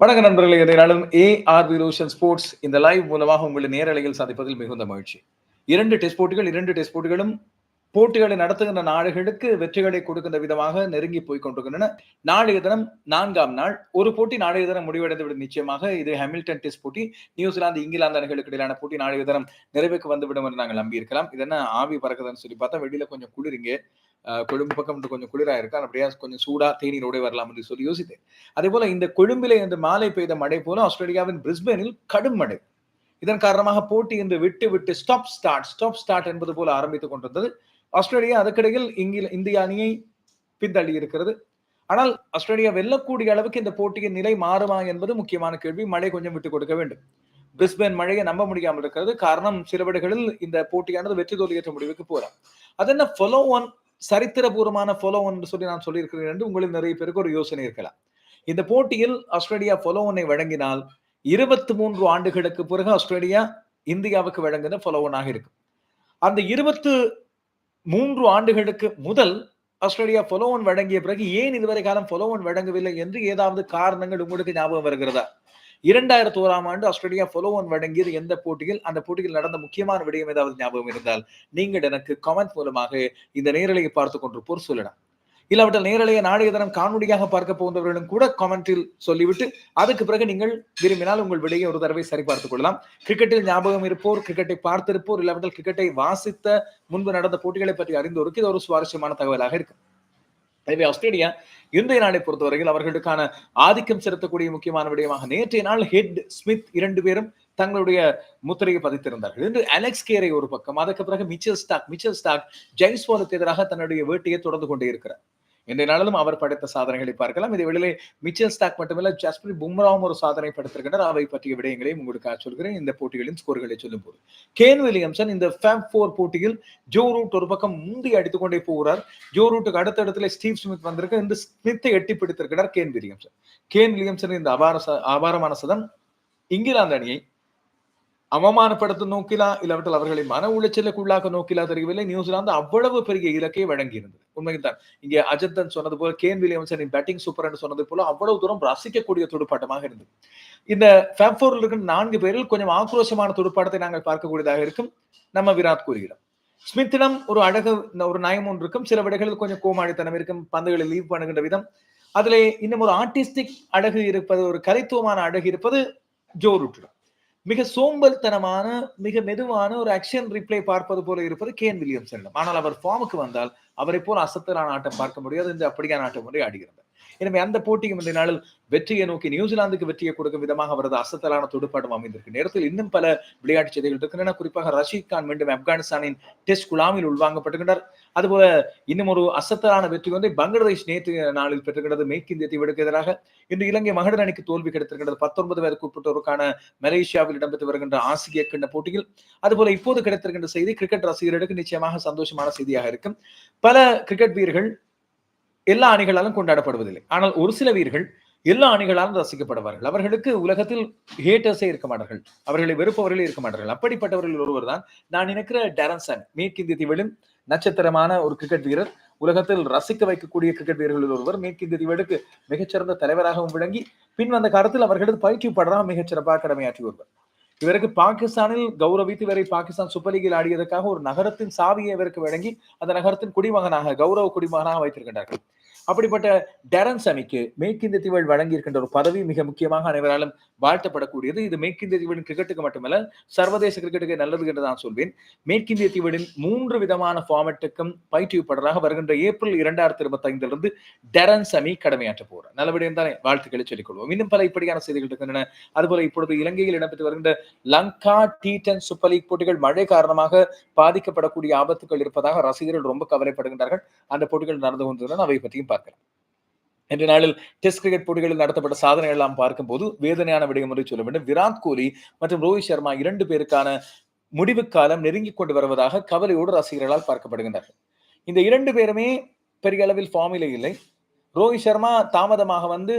வணக்க நண்பர்களே இன்றைய நாளும் ஏ ஆர் ஸ்போர்ட்ஸ் இந்த லைவ் மூலமாக உங்களை நேரலையில் சந்திப்பதில் மிகுந்த மகிழ்ச்சி. இரண்டு டெஸ்ட் போட்டிகள் இரண்டு டெஸ்ட் போட்டிகளும் போட்டிகளை நடத்துகின்ற நாடுகளுக்கு வெற்றிகளை கொடுக்கின்ற விதமாக நெருங்கி போய் கொண்டிருக்கின்றன. நாளைய தினம் நான்காம் நாள் ஒரு போட்டி நாளைய தினம் முடிவடைந்து விடும் நிச்சயமாக. இது ஹாமில்டன் டெஸ்ட் போட்டி நியூசிலாந்து இங்கிலாந்து அணிகளுக்கு இடையிலான போட்டி நாளைய தினம் நிறைவுக்கு வந்துவிடும் என்று நாங்கள் நம்பி இருக்கலாம் இது என்ன ஆவி பறக்குதுன்னு சொல்லி பார்த்தா வெளியில கொஞ்சம் குளிருங்க கொழும்பு பக்கம் இன்று கொஞ்சம் குளிராக இருக்கு. அப்படியா கொஞ்சம் சூடா தேநீரோட வரலாம் என்று சொல்லி யோசித்தேன். அதே போல இந்த கொழும்பிலே இந்த மாலை பெய்த மழை போல ஆஸ்திரேலியாவின் பிரிஸ்பேனில் கடும் மழை. இதன் காரணமாக போட்டி இந்த விட்டு விட்டு ஸ்டாப் ஸ்டார்ட் ஸ்டாப் ஸ்டார்ட் என்பது போல ஆரம்பித்துக் கொண்டிருந்தது. ஆஸ்திரேலியா அதற்கிடையில் இங்கில இந்திய அணியை பின்தள்ளி இருக்கிறது. ஆனால் ஆஸ்திரேலியா வெல்லக்கூடிய அளவுக்கு இந்த போட்டியின் நிலை மாறுமா என்பது முக்கியமான கேள்வி. மழை கொஞ்சம் விட்டு கொடுக்க வேண்டும். பிரிஸ்பேன் மழையை நம்ப முடியாமல் இருக்கிறது. காரணம் சில விடுகளில் இந்த போட்டியானது வெற்றி தோல்வியற்ற முடிவுக்கு போறோம் அது என்ன ஃபாலோ ஒன் சரித்திரபூர்வமான ஃபாலோ ஒன் சொல்லி நான் சொல்லியிருக்கிறேன் என்று உங்களில் நிறைய பேருக்கு ஒரு யோசனை இருக்கலாம். இந்த போட்டியில் ஆஸ்திரேலியா ஃபாலோ ஒன்னை வழங்கினால் இருபத்தி மூன்று ஆண்டுகளுக்கு பிறகு ஆஸ்திரேலியா இந்தியாவுக்கு வழங்கின ஃபாலோ ஒன்னாக இருக்கும். அந்த இருபத்து மூன்று ஆண்டுகளுக்கு முதல் ஆஸ்திரேலியா ஃபாலோவன் வழங்கிய பிறகு ஏன் இதுவரை காலம் ஃபாலோவன் வழங்கவில்லை என்று ஏதாவது காரணங்கள் உங்களுக்கு ஞாபகம் வருகிறதா? இரண்டாயிரத்தி ஓராம் ஆண்டு ஆஸ்திரேலியா ஃபாலோவன் வழங்கியது எந்த போட்டியில்? அந்த போட்டியில் நடந்த முக்கியமான விடயம் ஏதாவது ஞாபகம் இருந்தால் நீங்கள் எனக்கு கமெண்ட் மூலமாக இந்த நேரலையை பார்த்து கொண்டிருப்போர் சொல்லலாம். இல்லாவிட்டால் நேரலையை நாளைய தினம் காணொலியாக பார்க்க போன்றவர்களும் கூட கமெண்டில் சொல்லிவிட்டு அதுக்கு பிறகு நீங்கள் விரும்பினால் உங்கள் விடையை ஒரு தடவை சரிபார்த்துக் கொள்ளலாம். கிரிக்கெட்டில் ஞாபகம் இருப்போர் கிரிக்கெட்டை பார்த்திருப்போர் இல்லாவிட்டால் கிரிக்கெட்டை வாசித்த முன்பு நடந்த போட்டிகளை பற்றி அறிந்தோருக்கு இது ஒரு சுவாரஸ்யமான தகவலாக இருக்கு எனவே ஆஸ்திரேலியா இன்றைய நாளை பொறுத்தவரையில் அவர்களுக்கான ஆதிக்கம் செலுத்தக்கூடிய முக்கியமான விடயமாக நேற்றைய நாள் ஹெட் ஸ்மித் இரண்டு பேரும் தங்களுடைய முத்திரையை பதித்திருந்தார்கள். இன்று அலெக்ஸ் கேரை ஒரு பக்கம் அதற்கு பிறகு மிச்சல் ஸ்டாக் மிச்சல் ஸ்டாக் ஜெய்ஸ்வாலுக்கு எதிராக தன்னுடைய வேட்டையை தொடர்ந்து கொண்டே இருக்கிறார். இன்றைய நாளிலும் அவர் படைத்த சாதனைகளை பார்க்கலாம். இதை வெளியிலே மிச்சல் ஸ்டாக் மட்டுமல்ல ஜஸ்பிரி பும்ராவும் ஒரு சாதனை படுத்திருக்கின்றனர் அவை பற்றிய விடயங்களையும் உங்களுக்கு சொல்கிறேன். இந்த போட்டிகளின் ஸ்கோர்களை சொல்லும் போது கேன் வில்லியம்சன் இந்த ஃபேப் போர் போட்டியில் ஜோ ரூட் ஒரு பக்கம் முந்தி அடித்துக் கொண்டே போகிறார். ஜோ ரூட்டுக்கு அடுத்த இடத்துல ஸ்டீவ் ஸ்மித் வந்திருக்கு. இந்த ஸ்மித்தை எட்டி பிடித்திருக்கிறார் கேன் வில்லியம்சன். கேன் வில்லியம்சன் இந்த அபார ச- அபாரமான சதம் இங்கிலாந்து அணியை அவமானப்படுத்த நோக்கிலா இல்லாவிட்டால் அவர்களை மன உளைச்சலுக்கு உள்ளாக்க நோக்கிலா தெரியவில்லை நியூசிலாந்து அவ்வளவு பெரிய இலக்கை வழங்கியிருந்தது. உண்மைதான் இங்கே அஜந்தன் சொன்னது போல கேன் வில்லியம்சனின் பேட்டிங் சூப்பர் என்று சொன்னது போல அவ்வளவு தூரம் ரசிக்கக்கூடிய துடுப்பாட்டமாக இருந்தது. இந்த ஃபேப்ஃபோரில் இருக்கிற நான்கு பேரில் கொஞ்சம் ஆக்ரோஷமான துடுப்பாட்டத்தை நாங்கள் பார்க்கக்கூடியதாக இருக்கும் நம்ம விராட் கோலியிடம் ஸ்மித்திடம் ஒரு அழகு ஒரு நயம் ஒன்று இருக்கும். சில விடைகளில் கொஞ்சம் கோமாளித்தனம் இருக்கும். பந்துகளை லீவ் பண்ணுகின்ற விதம். அதிலே இன்னும் ஒரு ஆர்டிஸ்டிக் அழகு இருப்பது ஒரு கலைத்துவமான அழகு இருப்பது ஜோ ரூட்டிடம் மிக சோம்பல்தனமான மிக மெதுவான ஒரு ஆக்ஷன் ரிப்ளை பார்ப்பது போல இருப்பது கேன் வில்லியம்சனிடம் ஆனால் அவர் ஃபார்முக்கு வந்தால் அவரை போல் அசத்தலான ஆட்டம் பார்க்க முடியாது இந்த அப்படியான ஆட்டம் முறை ஆடுகிறார் எனவே அந்த போட்டியும் இந்த நாளில் வெற்றியை நோக்கி நியூசிலாந்துக்கு வெற்றியை கொடுக்கும் விதமாக அவரது அசத்தலான துடுப்பாட்டம் அமைந்திருக்கு. நேரத்தில் இன்னும் பல விளையாட்டு செய்திகள் இருக்கின்றன. குறிப்பாக ரஷீத் கான் மீண்டும் ஆப்கானிஸ்தானின் டெஸ்ட் குழாமில் உள்வாங்கப்பட்டுகின்றார் அதுபோல இன்னும் ஒரு அசத்தலான வெற்றி வந்து பங்களாதேஷ் நேற்று நாளில் பெற்றுகிறது மேற்கு இந்திய தீவிற்கு எதிராக இன்று இலங்கை மகளிர் அணிக்கு தோல்வி கிடைத்திருக்கிறது பத்தொன்பது வயதுக்கு உட்பட்டோருக்கான மலேசியாவில் இடம்பெற்று வருகின்ற ஆசிய கிண்ண போட்டியில். அதுபோல இப்போது கிடைத்திருக்கின்ற செய்தி கிரிக்கெட் ரசிகர்களுக்கு நிச்சயமாக சந்தோஷமான செய்தியாக இருக்கும். பல கிரிக்கெட் வீரர்கள் எல்லா அணிகளாலும் கொண்டாடப்படுவதில்லை. ஆனால் ஒரு சில வீரர்கள் எல்லா அணிகளாலும் ரசிக்கப்படுவார்கள். அவர்களுக்கு உலகத்தில் ஹேட்டர்ஸே இருக்க மாட்டார்கள். அவர்களை வெறுப்பவர்களே இருக்க மாட்டார்கள். அப்படிப்பட்டவர்கள் ஒருவர் தான் நான் நினைக்கிற டேரன்சன் மேற்கிந்திய தீவிலும் நட்சத்திரமான ஒரு கிரிக்கெட் வீரர். உலகத்தில் ரசிக்க வைக்கக்கூடிய கிரிக்கெட் வீரர்களில் ஒருவர் மேற்கிந்திய தீவுக்கு மிகச்சிறந்த தலைவராகவும் விளங்கி பின் வந்த காலத்தில் அவர்களது பயிற்சிப்படராக மிகச்சிறப்பாக கடமையாற்றி வருவர். இவருக்கு பாகிஸ்தானில் கௌரவித்து இவரை பாகிஸ்தான் சூப்பர் லீகில் ஆடியதற்காக ஒரு நகரத்தின் சாவியை இவருக்கு வழங்கி அந்த நகரத்தின் குடிமகனாக கௌரவ குடிமகனாக வைத்திருக்கின்றார்கள். அப்படிப்பட்ட டெரன்ஸ் அணிக்கு மேற்கிந்திய தீவுகள் வழங்கியிருக்கின்ற ஒரு பதவி மிக முக்கியமாக அனைவராலும் வாழ்த்தப்படக்கூடியது. இது மேற்கிந்திய தீவுகளின் கிரிக்கெட்டுக்கு மட்டுமல்ல சர்வதேச கிரிக்கெட்டுக்கு நல்லது என்று நான் சொல்வேன். மேற்கிந்திய தீவுகளின் மூன்று விதமான ஃபார்மேட்டுக்கும் பயிற்றுவிப்பாளராக வருகின்ற ஏப்ரல் இரண்டாயிரத்தி இருபத்தி ஐந்திலிருந்து டரன் சமி கடமையாற்ற போகிறார் நல்லபடியும் தானே வாழ்த்துக்களை சொல்லிக் கொள்வோம் இன்னும் பல இப்படியான செய்திகள் இருக்கின்றன. அதுபோல இப்பொழுது இலங்கையில் இடம்பெற்று வருகின்ற Lanka T ten super league போட்டிகள் மழை காரணமாக பாதிக்கப்படக்கூடிய ஆபத்துகள் இருப்பதாக ரசிகர்கள் ரொம்ப கவலைப்படுகின்றார்கள். அந்த போட்டிகள் நடந்து கொண்டிருந்தன அவை பற்றியும் பார்க்கலாம் இன்று நாளில் டெஸ்ட் கிரிக்கெட் போட்டிகளில் நடத்தப்பட்ட சாதனைகள் எல்லாம் பார்க்கும்போது வேதனையான விடயம் என்று சொல்ல வேண்டும். விராட் கோலி மற்றும் ரோஹித் சர்மா இரண்டு பேருக்கான முடிவு காலம் நெருங்கி கொண்டு வருவதாக கவலையோடு ரசிகர்களால் பார்க்கப்படுகின்றார்கள். இந்த இரண்டு பேருமே பெரிய அளவில் ஃபார்மிலே இல்லை. ரோஹித் சர்மா தாமதமாக வந்து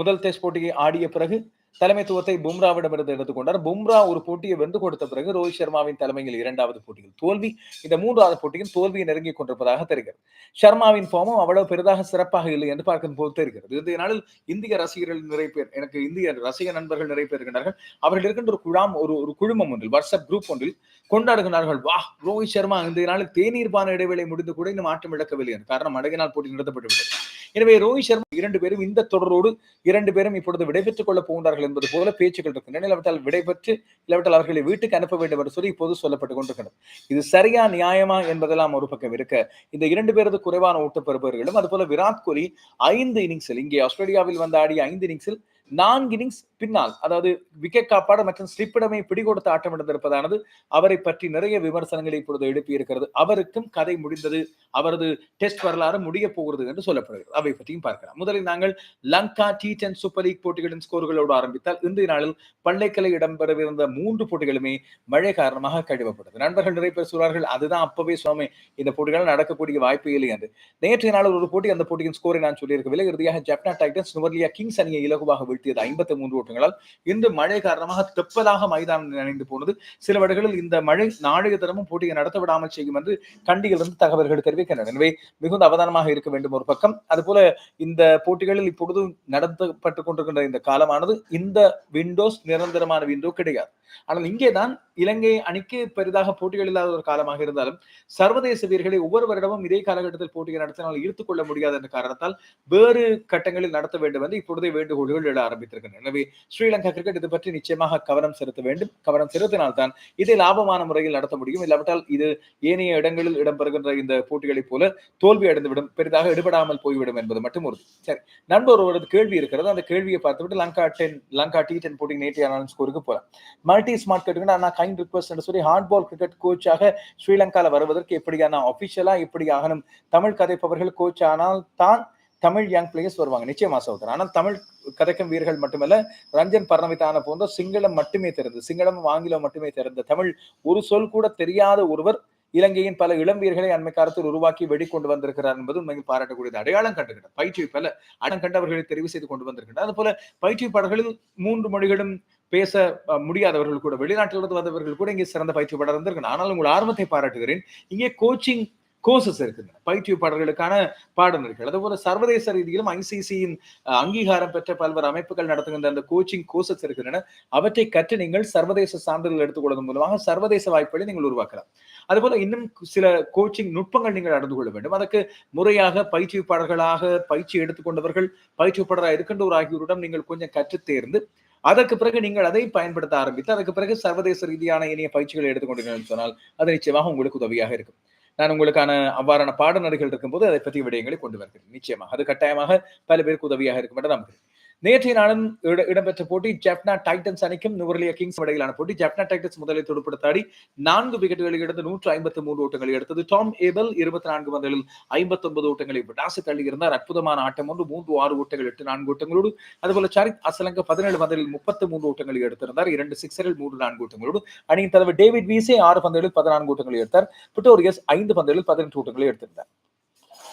முதல் டெஸ்ட் போட்டியை ஆடிய பிறகு தலைமைத்துவத்தை பும்ராவிடமிருந்து எடுத்துக்கொண்டார். பும்ரா ஒரு போட்டியை வென்று கொடுத்த பிறகு ரோஹித் சர்மாவின் தலைமையில் இரண்டாவது போட்டியில் தோல்வி. இந்த மூன்றாவது போட்டியில் தோல்வியை நெருங்கிக் கொண்டிருப்பதாக தெரிகிறது. சர்மாவின் ஃபார்மும் அவ்வளவு பெரிதாக சிறப்பாக இல்லை என்று பார்க்கும் போது தெரிகிறது. இந்த நாளில் இந்திய ரசிகர்கள் நிறைய பேர் எனக்கு இந்திய ரசிக நண்பர்கள் நிறைய பேர் இருக்கின்றார்கள். அவர்கள் இருக்கின்ற ஒரு குழாம் ஒரு ஒரு குழுமம் ஒன்றில் வாட்ஸ்அப் குரூப் ஒன்றில் கொண்டாடுகிறார்கள் வா ரோஹித் சர்மா இந்த நாளில் தேநீர் பான இடைவேளை முடிந்து கூட இன்னும் ஆட்டம் இழக்கவில்லை காரணம் அடகினால் போட்டி நடத்தப்பட்டு விட்டது. எனவே ரோஹித் சர்மா இரண்டு பேரும் இந்த தொடரோடு இரண்டு பேரும் இப்பொழுது விடைபெற்றுக் கொள்ளப் போகின்றார்கள் என்பது போல பேச்சுக்கள் இருக்கின்றன இல்லாவிட்டால் விடைபெற்று இல்லாவிட்டால் அவர்களை வீட்டுக்கு அனுப்ப வேண்டும் என்று சொல்லி இப்போது சொல்லப்பட்டுக் கொண்டிருக்கிறது. இது சரியா நியாயமா என்பதெல்லாம் ஒரு பக்கம் இருக்க இந்த இரண்டு பேரது குறைவான ஓட்ட பெறுபவர்களும் அதுபோல விராட் கோலி ஐந்து இன்னிங்ஸில் இங்கே ஆஸ்திரேலியாவில் வந்து ஆடிய ஐந்து இன்னிங்ஸில் நான்கு இன்னிங்ஸ் பின்னால் அதாவது விக்கெட் காப்பாடு மற்றும் ஸ்லிப்பிடமை பிடிகொடுத்து ஆட்டம் எடுத்திருப்பதானது அவரை பற்றி நிறைய விமர்சனங்களை இப்பொழுது எழுப்பி இருக்கிறது அவருக்கும் கதை முடிந்தது அவரது டெஸ்ட் வரலாறு முடிய போகிறது என்று சொல்லப்படுகிறது. அவை பற்றியும் பார்க்கலாம். முதலில் நாங்கள் Lanka T ten super league போட்டிகளின் ஸ்கோர்களோடு ஆரம்பித்தால் இன்றைய நாளில் பள்ளைக்கலை இடம்பெறவிருந்த மூன்று போட்டிகளுமே மழை காரணமாக கழிவப்பட்டது. நண்பர்கள் நிறைய பேர் சொல்வார்கள் அதுதான் அப்பவே சுவாமி இந்த போட்டிகள் நடக்கக்கூடிய வாய்ப்பு இல்லை என்று. நேற்றைய நாள் ஒரு போட்டி அந்த போட்டியின் ஸ்கோரை நான் சொல்லியிருக்கவில்லை. இறுதியாக ஜப்னா டைட்டன்ஸ் நுவர்லியா கிங்ஸ் அணியை இலகுவாக வீழ்த்தியது. ஐம்பத்தி மூன்று ஓட்டங்களால் இன்று மழை காரணமாக தெப்பதாக மைதானம் நினைந்து போனது. சில வழிகளில் இந்த மழை நாளைய தினமும் போட்டியை நடத்த விடாமல் செய்யும் என்று கண்டியிலிருந்து தகவல்கள் தெரிவிக்கின்றன. எனவே மிகுந்த அவதானமாக இருக்க வேண்டும் ஒரு பக்கம். அதுபோல இந்த போட்டிகளில் இப்பொழுது நடத்தப்பட்டுக் கொண்டிருக்கின்ற இந்த காலமானது இந்த விண்டோஸ் நிரந்தரமான விண்டோ கிடையாது. ஆனால் இங்கேதான் இலங்கை அணிக்கு பெரிதாக போட்டிகள் இல்லாத ஒரு காலமாக இருந்தாலும் சர்வதேச வீரர்களை ஒவ்வொரு வருடமும் இதே காலகட்டத்தில் போட்டியை நடத்தினால் ஈர்த்துக் கொள்ள முடியாது என்ற காரணத்தால் வேறு கட்டங்களில் நடத்த வேண்டும் என்று இப்பொழுதே வேண்டுகோள்கள் எழ ஆரம்பித்திருக்கின்றன. எனவே ஸ்ரீலங்கா கிரிக்கெட் இது பற்றி நிச்சயமாக கவனம் செலுத்த வேண்டும். கவனம் செலுத்தினால்தான் இதை லாபமான முறையில் நடத்த முடியும். இல்லாவிட்டால் இது ஏனைய இடங்களில் இடம்பெறுகின்ற இந்த போட்டிகளைப் போல தோல்வி அடைந்துவிடும். பெரிதாக எடுபடாமல் போய்விடும் என்பது மட்டும் உறுதி. சரி நண்பர் ஒருவரது கேள்வி இருக்கிறது. அந்த கேள்வியை பார்த்துவிட்டு Lanka ten Lanka T ten போட்டி நேற்றைய ஸ்கோருக்கு போகலாம் மல்டி ஸ்மார்ட் கேட்டுக்கிட்டு நான் கைண்ட் ரிக்வஸ்ட் என்று சொல்லி ஹார்ட் பால் கிரிக்கெட் கோச்சாக ஸ்ரீலங்காவில் வருவதற்கு எப்படியான அபிஷியலா எப்படி ஆகணும்? தமிழ் கதைப்பவர்கள் கோச் ஆனால் தான் தமிழ் யங் பிளேயர்ஸ் வருவாங்க. நிச்சயமா சகோதரன் ஆனால் தமிழ் கதைக்கும் வீரர்கள் மட்டுமல்ல ரஞ்சன் பர்ணவிதான போன்ற சிங்களம் மட்டுமே தெரிந்தது. சிங்களமும் ஆங்கிலம் மட்டுமே தெரிந்த தமிழ் ஒரு சொல் கூட தெரியாத ஒருவர் இலங்கையின் பல இளம் வீரர்களை அண்மை காலத்தில் உருவாக்கி வெளிக்கொண்டு வந்திருக்கிறார் என்பது உண்மையில் பாராட்டக்கூடியது. அடையாளம் கண்டுக்கிட்டேன் பயிற்சி பல அடம் கண்டவர்களை தெரிவு செய்து கொண்டு வந்திருக்கின்றனர் அது போல பயிற்றுவிப்பாளர்களில் மூன்று மொழிகளும் பேச முடியாதவர்கள் கூட வெளிநாட்டிலிருந்து வந்தவர்கள் கூட இங்கே சிறந்த பயிற்சிப்பாளர் இருந்திருக்கணும் ஆனால் உங்கள் ஆர்வத்தை பாராட்டுகிறேன். இங்கே கோச்சிங் கோர்சஸ் இருக்கின்றன. பயிற்றுவிப்பாளர்களுக்கான பாடநெறிகள். அதுபோல சர்வதேச ரீதியிலும் ஐசிசியின் அங்கீகாரம் பெற்ற பல்வேறு அமைப்புகள் நடத்துகின்ற அந்த கோச்சிங் கோர்சஸ் இருக்கின்றன. அவற்றை கற்று நீங்கள் சர்வதேச சான்றிதழ் எடுத்துக்கொள்வதன் மூலமாக சர்வதேச வாய்ப்புகளை நீங்கள் உருவாக்கலாம். அதுபோல இன்னும் சில கோச்சிங் நுட்பங்கள் நீங்கள் நடந்து கொள்ள வேண்டும். அதற்கு முறையாக பயிற்றுவிப்பாளர்களாக பயிற்சி எடுத்துக்கொண்டவர்கள் பயிற்றுவிப்பாளராக இருக்கின்றோர் ஆகியோரிடம் நீங்கள் கொஞ்சம் கற்று தேர்ந்து அதற்கு பிறகு நீங்கள் அதை பயன்படுத்த ஆரம்பித்து அதற்கு பிறகு சர்வதேச ரீதியான இணைய பயிற்சிகளை எடுத்துக்கொண்டீர்கள் சொன்னால் அது நிச்சயமாக உங்களுக்கு உதவியாக இருக்கும். நான் உங்களுக்கான அவ்வாறான பாடநெறிகள் இருக்கும்போது அதை பற்றிய விடயங்களை கொண்டு வருகிறேன். நிச்சயமாக. அது கட்டாயமாக பல பேருக்கு உதவியாக இருக்கும் என்று நம்புகிறேன். நேற்றைய நாளும் இடம்பெற்ற போட்டி ஜப்னா டைட்டன்ஸ் அணிக்கும் நுவர்லியா கிங்ஸ் இடையிலான போட்டி. ஜப்னா டைட்டன்ஸ் முதலில் துடுப்படுத்தாடி நான்கு விக்கெட்டுகளை எடுத்து நூற்று ஐம்பத்தி மூன்று ஓட்டங்களை எடுத்தது. டாம் ஏபல் இருபத்தி நான்கு பந்துகளில் ஐம்பத்தி ஒன்பது ஓட்டங்களை விடாசு தள்ளியிருந்தார். அற்புதமான ஆட்டம் ஒன்று மூன்று ஆறு ஓட்டங்கள் எட்டு நான்கு ஓட்டங்களோடு. அதுபோல சரித் அசலங்க பதினேழு பந்துகளில் முப்பத்தி மூன்று ஓட்டங்களை எடுத்திருந்தார். இரண்டு சிக்ஸரில் மூன்று நான்கு ஓட்டங்களோடு. அணியின் தலைவர் டேவிட் வீசே ஆறு பந்துகளில் பதினான்கு ஓட்டங்களை எடுத்தார். பிட்டோரியஸ் ஐந்து பந்துகளில் பதினெட்டு ஓட்டங்களை எடுத்திருந்தார்.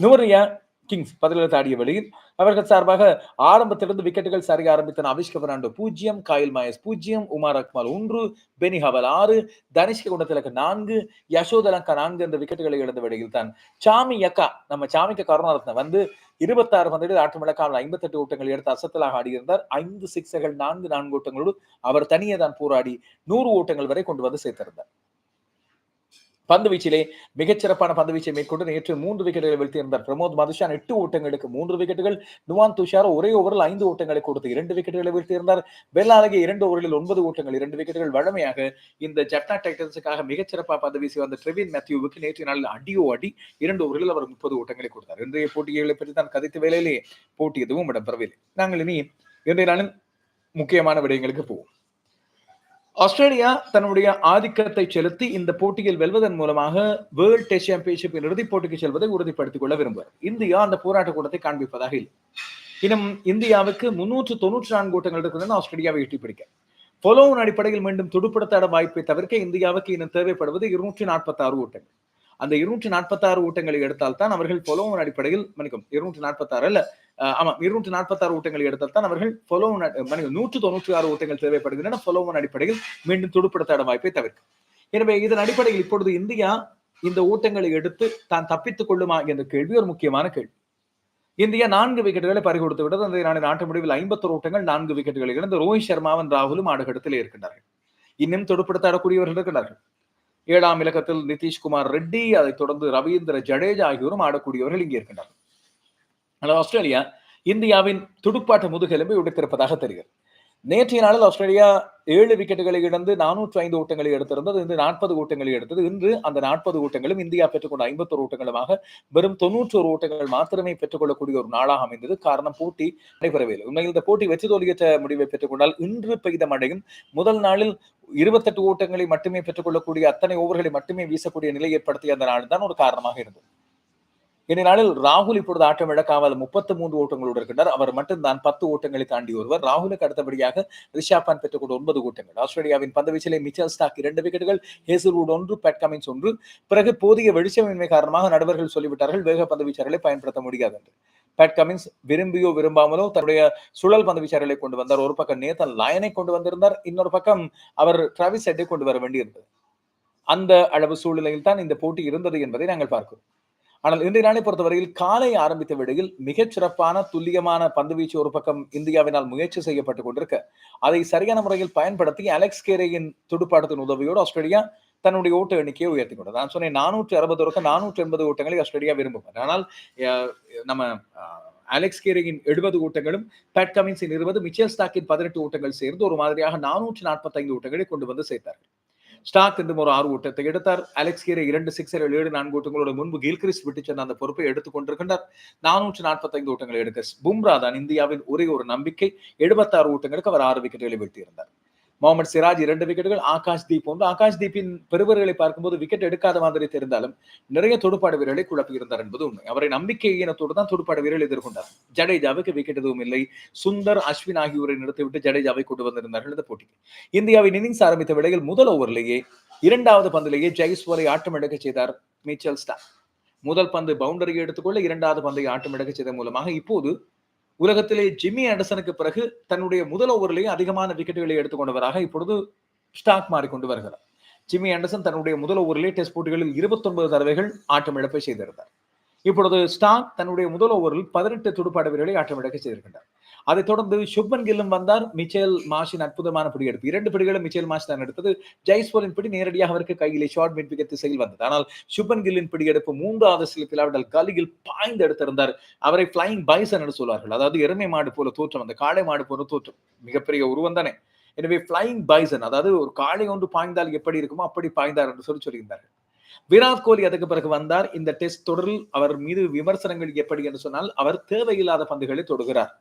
நுவரியா கிங்ஸ் பதிலெழுத்து ஆடிய வெளியில் அவர்கள் சார்பாக ஆரம்பத்திலிருந்து விக்கெட்டுகள் சரிய ஆரம்பித்தன அவிஷ்க பெர்னாண்டோ பூஜ்ஜியம் காயில் மாயஸ் பூஜ்ஜியம் உமார் அக்மால் ஒன்று பெனி ஹவல் ஆறு தனிஷ்க குண்டத்திலக்கு நான்கு யசோதலங்கா நான்கு என்ற விக்கெட்டுகளை இழந்த வெளியில் தான் சாமி யக்கா நம்ம சாமிக்கு கருணாரத்ன வந்து இருபத்தாறு பந்துகளில் ஆட்டம் இழக்காமல் ஐம்பத்தெட்டு ஓட்டங்கள் எடுத்து அசத்தலாக ஆடியிருந்தார். ஐந்து சிக்ஸர்கள் நான்கு நான்கு ஓட்டங்களோடு அவர் தனியே தான் போராடி நூறு ஓட்டங்கள் வரை கொண்டு வந்து சேர்த்திருந்தார். பந்து வீச்சிலே மிகச்சிறப்பான பந்து வீச்சை மேற்கொண்டு நேற்று மூன்று விக்கெட்டுகளை வீழ்த்தியிருந்தார். பிரமோத் மதுஷான் எட்டு ஓட்டங்களுக்கு மூன்று விக்கெட்டுகள் நுவான் துஷாரோ ஒரே ஓவரில் ஐந்து ஓட்டங்களை கொடுத்து இரண்டு விக்கெட்டுகளை வீழ்த்தியிருந்தார். பெல்லாலகே இரண்டு ஓவரில் ஒன்பது ஓட்டங்கள் இரண்டு விக்கெட்டுகள். வழமையாக இந்த ஜப்னா டைட்டன்ஸுக்காக மிகச்சிறப்பாக பந்து வீசி வந்த ட்ரெவின் மேத்யூவுக்கு நேற்று நாளில் அடியோ அடி இரண்டு ஓவரில் அவர் முப்பது ஓட்டங்களை கொடுத்தார். இன்றைய போட்டிகளை பற்றி தான் கதைத்த வேலையிலே போட்டி எதுவும் இடம்பெறவில்லை. நாங்கள் இனி இன்றைய நாளில் முக்கியமான விடயங்களுக்கு போவோம். ஆஸ்திரேலியா தன்னுடைய ஆதிக்கத்தை செலுத்தி இந்த போட்டியில் வெல்வதன் மூலமாக வேர்ல்ட் டெஸ்ட் சாம்பியன்ஷிப்பில் இறுதிப் போட்டிக்கு செல்வதை உறுதிப்படுத்திக் கொள்ள விரும்புவார். இந்தியா அந்த போராட்ட கூட்டத்தை காண்பிப்பதாக இல்லை. இன்னும் இந்தியாவுக்கு முன்னூற்று தொன்னூற்றி நான்கு ஓட்டங்கள் இருக்குதுன்னு ஆஸ்திரேலியாவை எட்டி பிடிக்க. பொலோவின் அடிப்படையில் மீண்டும் துடுப்படுத்தாட வாய்ப்பை தவிர்க்க இந்தியாவுக்கு இன்னும் தேவைப்படுவது இருநூற்றி நாற்பத்தி ஆறு ஓட்டங்கள். அந்த இருநூற்றி நாற்பத்தி ஆறு ஓட்டங்களை எடுத்தால் தான் அவர்கள் பொலோவின் அடிப்படையில் மன்னிக்கும் இருநூற்றி நாற்பத்தி ஆறு அல்ல ஆமா இருநூற்று நாற்பத்தி ஆறு ஓட்டங்களை எடுத்தால் தான் அவர்கள் ஃபாலோவன் நூற்று தொண்ணூற்றி ஆறு ஓட்டங்கள் தேவைப்படுகின்றன. ஃபாலோவன் அடிப்படையில் மீண்டும் துடுப்படுத்தாட வாய்ப்பை தவிர்க்கும். எனவே இதன் அடிப்படையில் இப்பொழுது இந்தியா இந்த ஓட்டங்களை எடுத்து தான் தப்பித்துக் கொள்ளுமா என்ற கேள்வி ஒரு முக்கியமான கேள்வி. இந்தியா நான்கு விக்கெட்டுகளை பறிகொடுத்து விட்டது. அந்த நாளின் ஆட்ட முடிவில் ஐம்பத்தொரு ஓட்டங்கள் நான்கு விக்கெட்டுகளை இழந்து ரோஹித் சர்மாவும் ராகுலும் ஆடுகடத்தில் இருக்கின்றார்கள் இன்னும் தொடுப்படுத்தாடக்கூடியவர்கள் இருக்கிறார்கள். ஏழாம் இலக்கத்தில் நிதிஷ்குமார் ரெட்டி அதைத் தொடர்ந்து ரவீந்திர ஜடேஜா ஆகியோரும் ஆடக்கூடியவர்கள் இங்கே இருக்கின்றனர் ஆனால் ஆஸ்திரேலியா இந்தியாவின் துடுப்பாட்ட முதுகெலும்பை உடைத்திருப்பதாக தெரிகிறது. நேற்றைய நாளில் ஆஸ்திரேலியா ஏழு விக்கெட்டுகளை இழந்து நானூற்று ஐந்து ஓட்டங்களை எடுத்திருந்தது இன்று நாற்பது ஓட்டங்களை எடுத்தது. இன்று அந்த நாற்பது ஓட்டங்களும் இந்தியா பெற்றுக்கொண்ட ஐம்பத்தோரு ஓட்டங்களுமாக வெறும் தொன்னூற்றோரு ஓட்டங்கள் மாத்திரமே பெற்றுக்கொள்ளக்கூடிய ஒரு நாளாக அமைந்தது. காரணம் போட்டி நடைபெறவில்லை உண்மையில் இந்த போட்டி வெற்றி தோல்வியற்ற முடிவை பெற்றுக்கொண்டால் இன்று பெய்த மழையும் முதல் நாளில் இருபத்தெட்டு ஓட்டங்களை மட்டுமே பெற்றுக்கொள்ளக்கூடிய அத்தனை ஓவர்களை மட்டுமே வீசக்கூடிய நிலை ஏற்படுத்திய அந்த நாள் தான் ஒரு காரணமாக இருந்தது. இந்நாளில் ராகுல் இப்பொழுது ஆட்டம் இழக்காமல் முப்பத்தி மூன்று ஓட்டங்களோடு இருக்கின்றார். அவர் மட்டும்தான் பத்து ஓட்டங்களை தாண்டி ஒருவர். ராகுலுக்கு அடுத்தபடியாக ரிஷாப் பான் பெற்றுக்கொண்ட ஒன்பது ஓட்டங்கள். ஆஸ்திரேலியாவின் பந்துவீச்சிலே மிச்சல் ஸ்டாக் இரண்டு விக்கெட்டுகள் ஹேசல்வுட் ஒன்று பேட் கமின்ஸ் ஒன்று. பிறகு போதிய வெளிச்சமின்மை காரணமாக நடுவர்கள் சொல்லிவிட்டார்கள். வேக பந்து வீச்சர்களை பயன்படுத்த முடியாது என்று. பேட் கமின்ஸ் விரும்பியோ விரும்பாமலோ தன்னுடைய சுழல் பந்து வீச்சர்களை கொண்டு வந்தார். ஒரு பக்கம் நேத்தன் லயனை கொண்டு வந்திருந்தார். இன்னொரு பக்கம் அவர் டிராவிஸ் செட்டை கொண்டு வர வேண்டியிருந்தது. அந்த அளவு சூழ்நிலையில் தான் இந்த போட்டி இருந்தது என்பதை நாங்கள் பார்க்கிறோம். ஆனால் இன்றைய நாளை பொறுத்தவரையில் காலை ஆரம்பித்த வேளையில் மிகச் சிறப்பான துல்லியமான பந்துவீச்சு ஒரு பக்கம் இந்தியாவினால் முயற்சி செய்யப்பட்டுக் கொண்டிருக்க. அதை சரியான முறையில் பயன்படுத்தி அலெக்ஸ் கேரேயின் துடுப்பாட்டத்தின் உதவியோடு ஆஸ்திரேலியா தன்னுடைய ஓட்ட எண்ணிக்கையை உயர்த்தி கொண்டது. நான் சொன்னேன் நானூற்றி அறுபது வரைக்கும் நானூற்றி எண்பது ஓட்டங்களை ஆஸ்திரேலியா விரும்புவார். ஆனால் நம்ம அலெக்ஸ் கேரியின் எழுபது ஓட்டங்களும் பேட் கமின்ஸின் இருபது மிச்சல் ஸ்டாக்கின் பதினெட்டு ஓட்டங்கள் சேர்ந்து ஒரு மாதிரியாக நானூற்றி நாற்பத்தைந்து ஓட்டங்களை கொண்டு வந்து சேர்த்தார்கள். ஸ்டாக் இந்த ஒரு ஆறு ஓட்டத்தை எடுத்தார். அலெக்ஸ் கீரை இரண்டு சிக்ஸர் ஏழு நான்கு ஓட்டங்களோட முன்பு கில்கிரிஸ் விட்டு சென்ற அந்த பொறுப்பை எடுத்துக் கொண்டிருக்கின்றார். நானூற்று நாற்பத்தைந்து ஓட்டங்களை எடுக்க பும்ரா தான் இந்தியாவின் ஒரே ஒரு நம்பிக்கை. எழுபத்தாறு ஓட்டங்களுக்கு அவர் ஆறு விக்கெட்டுகளை வீழ்த்தியிருந்தார். முகமது சிராஜ் இரண்டு விக்கெட்டுகள் ஆகாஷ் தீப் ஒன்று. ஆகாஷ் தீப்பின் பெறுவர்களை பார்க்கும்போது விக்கெட் எடுக்காத மாதிரி தெரிந்தாலும் நிறைய துடுப்பாடு வீரர்களை குழப்பியிருந்தார் என்பது உண்மை. அவரை நம்பிக்கை ஈனத்தோடு தான் துடுப்பாடு வீரர்கள் எதிர்கொண்டார். ஜடேஜாவுக்கு விக்கெட் எதுவும் இல்லை. சுந்தர் அஸ்வின் ஆகியோரை நிறுத்திவிட்டு ஜடேஜாவை கொண்டு வந்திருந்தார்கள் இந்த போட்டிக்கு. இந்தியாவின் இன்னிங்ஸ் ஆரம்பித்த வேளையில் முதல் ஓவரிலேயே இரண்டாவது பந்திலேயே ஜெய்ஸ்வரை ஆட்டம் செய்தார் மீச்சல் ஸ்டார் முதல் பந்து பவுண்டரியை எடுத்துக்கொள்ள இரண்டாவது பந்தை ஆட்டம் எடுக்க மூலமாக இப்போது உலகத்திலே ஜிம்மி ஆண்டர்சனுக்கு பிறகு தன்னுடைய முதல் ஓவரிலேயே அதிகமான விக்கெட்டுகளை எடுத்துக்கொண்டவராக இப்பொழுது ஸ்டாக் மாறிக்கொண்டு வருகிறார். ஜிம்மி ஆண்டர்சன் தன்னுடைய முதல் ஓவரிலே டெஸ்ட் போட்டிகளில் இருபத்தொன்பது தடவைகள் ஆட்டம் இழப்பை செய்திருந்தார். இப்பொழுது ஸ்டாக் தன்னுடைய முதல் ஓவரில் பதினெட்டு துடுப்பாட வீரர்களை ஆட்டம் இழக்க செய்திருக்கின்றார். அதைத் தொடர்ந்து சுப்மன் கில்லும் வந்தார். மிச்சேல் மாஷின் அற்புதமான பிடி எடுப்பு. இரண்டு பிடிகளும் மிச்சேல் மாஷ் தான் எடுத்தது. ஜெய்ஸ்வரின் பிடி நேரடியாக அவருக்கு கையிலே ஷார்ட் மிட் விக்கெட் திசையில் வந்தது. ஆனால் சுப்மன் கில்லின் பிடி எடுப்பு மூன்றாவது சில கிலாவிடல் கலியில் பாய்ந்து எடுத்திருந்தார். அவரை பிளைங் பைசன் என்று சொல்வார்கள். அதாவது எருமை மாடு போல தோற்றம் அந்த காளை மாடு போல தோற்றம். மிகப்பெரிய உருவம் தானே. எனவே பிளைங் பைசன் அதாவது ஒரு காளை ஒன்று பாய்ந்தால் எப்படி இருக்குமோ அப்படி பாய்ந்தார் என்று சொல்லி சொல்லியிருந்தார்கள். விராட் கோலி அதுக்கு பிறகு வந்தார். இந்த டெஸ்ட் தொடரில் அவர் மீது விமர்சனங்கள் எப்படி என்று சொன்னால் அவர் தேவையில்லாத பந்துகளை தொடுகிறார்.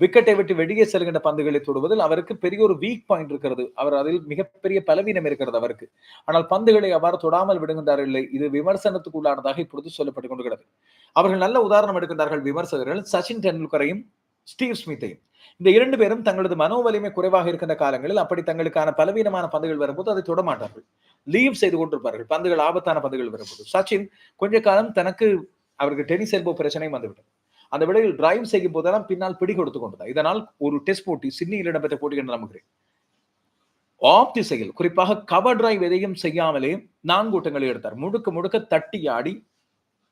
விக்கெட்டை விட்டு வெளியே செல்கின்ற பந்துகளை தொடுவதில் அவருக்கு பெரிய ஒரு வீக் பாயிண்ட் இருக்கிறது. அவர் அதில் மிகப்பெரிய பலவீனம் இருக்கிறது அவருக்கு. ஆனால் பந்துகளை அவ்வாறு தொடாமல் விடுகின்றார் இல்லை இது விமர்சனத்துக்கு உள்ளானதாக இப்பொழுது சொல்லப்பட்டுக் கொண்டிருக்கிறது. அவர்கள் நல்ல உதாரணம் எடுக்கின்றார்கள் விமர்சகர்கள் சச்சின் டெண்டுல்கரையும் ஸ்டீவ் ஸ்மித்தையும். இந்த இரண்டு பேரும் தங்களது மனோ வலிமை குறைவாக இருக்கின்ற காலங்களில் அப்படி தங்களுக்கான பலவீனமான பந்துகள் வரும்போது அதை தொடமாட்டார்கள் லீவ் செய்து கொண்டிருப்பார்கள். பந்துகள் ஆபத்தான பந்துகள் வரும்போது. சச்சின் கொஞ்ச காலம் தனக்கு அவருக்கு டென்னிஸ் எல்போ பிரச்சனையும் வந்துவிட்டது. அந்த விடையில் டிரைவ் செய்யும் போதெல்லாம் பின்னால் பிடி கொடுத்து கொண்டது? இதனால் ஒரு டெஸ்ட் போட்டி சிட்னியில் இடம்பெற்ற போட்டி என்று நம்புகிறேன். ஆப் திசையில் குறிப்பாக கவர் டிரைவ் எதையும் செய்யாமலே நான்கு ஓட்டங்களை எடுத்தார். முழுக்க முழுக்க தட்டி ஆடி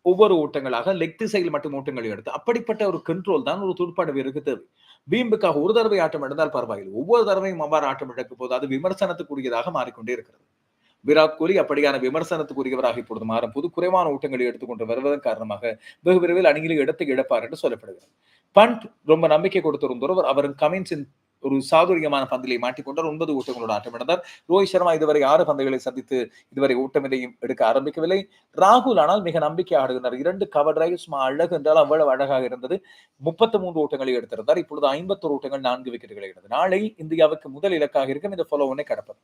ஒவ்வொரு ஓட்டங்களாக லெக் திசையில் மட்டும் ஓட்டங்களை எடுத்து அப்படிப்பட்ட ஒரு கண்ட்ரோல் தான் ஒரு துடுப்பாட வீரருக்கு தேவை. வீம்புக்காக ஒரு தடவை ஆட்டம் எடுத்தால் பரவாயில்லை. ஒவ்வொரு தடவையும் அவ்வாறு ஆட்டம் எடுக்கும் போது அது விமர்சனத்துக்குரியதாக மாறிக்கொண்டே இருக்கிறது. விராட் கோலி அப்படியான விமர்சனத்துக்குரியவராக இப்பொழுது மாறும் போது குறைவான ஓட்டங்களை எடுத்துக்கொண்டு வருவதன் காரணமாக வெகு விரைவில் அணியில் இடத்தை இழப்பார் என்று சொல்லப்படுகிறது. பண்ட் ரொம்ப நம்பிக்கை கொடுத்திருந்தவர் அவரின் கமின்ஸின் ஒரு சாதுரியமான பந்திலை மாட்டிக்கொண்டார். ஒன்பது ஓட்டங்களோட ஆட்டமிழந்தார். ரோஹித் சர்மா இதுவரை ஆறு பந்துகளை சந்தித்து இதுவரை ஓட்டம் எடுக்க ஆரம்பிக்கவில்லை. ராகுல் ஆனால் மிக நம்பிக்கை ஆடுகிறார் இரண்டு கவர் டிரைவ் சும்மா அழகு என்றால் அவ்வளவு அழகாக இருந்தது. முப்பத்தி மூன்று ஓட்டங்களை எடுத்திருந்தார். இப்பொழுது ஐம்பத்தோரு ஓட்டங்கள் நான்கு விக்கெட்டுகளை எடுத்தது. நாளை இந்தியாவுக்கு முதல் இலக்காக இருக்கும் இந்த ஃபாலோ ஒன்னை கடப்பது.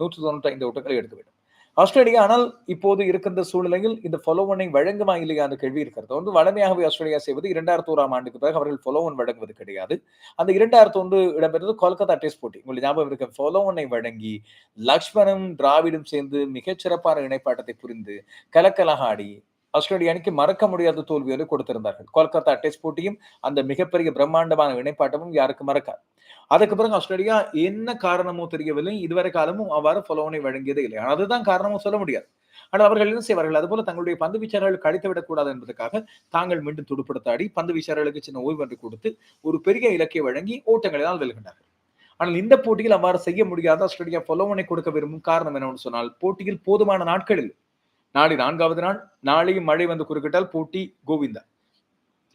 நூற்று தொண்ணூற்றி ஐந்து ஓட்டங்களை எடுக்க வேண்டும். ஆஸ்திரேலியா ஆனால் இப்போது இருக்கின்ற சூழ்நிலையில் இந்த ஃபாலோவனை வழங்குமா இல்லையா அந்த கேள்வி இருக்கிறது. வந்து வளமையாகவே ஆஸ்திரேலியா செய்வது இரண்டாயிரத்தி ஓராம் ஆண்டுக்கு பிறகு அவர்கள் ஃபாலோவன் வழங்குவது கிடையாது. அந்த இரண்டாயிரத்தி ஒன்று இடம்பெற்றது கொல்கத்தா டெஸ்ட் போட்டி. உங்களுக்கு ஞாபகம் இருக்க? ஃபாலோவனை வழங்கி லக்ஷ்மணும் திராவிடும் சேர்ந்து மிகச்சிறப்பான இணைப்பாட்டத்தை புரிந்து கலக்கலாக ஆடி ஆஸ்திரேலிய அணிக்கு மறக்க முடியாத தோல்வியோடு கொடுத்திருந்தார்கள். கொல்கத்தா டெஸ்ட் போட்டியும் அந்த மிகப்பெரிய பிரம்மாண்டமான இணைப்பாட்டமும் யாருக்கு மறக்காது. அதுக்கு பிறகு ஆஸ்திரேலியா என்ன காரணமோ தெரியவில்லை. இதுவரை காலமும் அவ்வாறு ஃபாலோவனை வழங்கியதே இல்லை. அதுதான் காரணமும் சொல்ல முடியாது. ஆனால் அவர்கள் என்ன செய்வார்கள்? அதுபோல தங்களுடைய பந்து வீச்சாளர்கள் கழித்து விடக்கூடாது என்பதற்காக தாங்கள் மீண்டும் துடுப்படுத்தாடி பந்து வீச்சாளர்களுக்கு சின்ன ஓய்வு என்று கொடுத்து ஒரு பெரிய இலக்கை வழங்கி ஓட்டங்களினால் வெல்கின்றார்கள். ஆனால் இந்த போட்டியில் அவ்வாறு செய்ய முடியாத ஆஸ்திரேலியா பொலோவனை கொடுக்க விரும்பும் காரணம் என்னவென்று சொன்னால் போட்டியில் போதுமான நாட்களில் நாளை நான்காவது நாள் நாளையும் மழை வந்து குறுக்கிட்டால் போட்டி கோவிந்தா.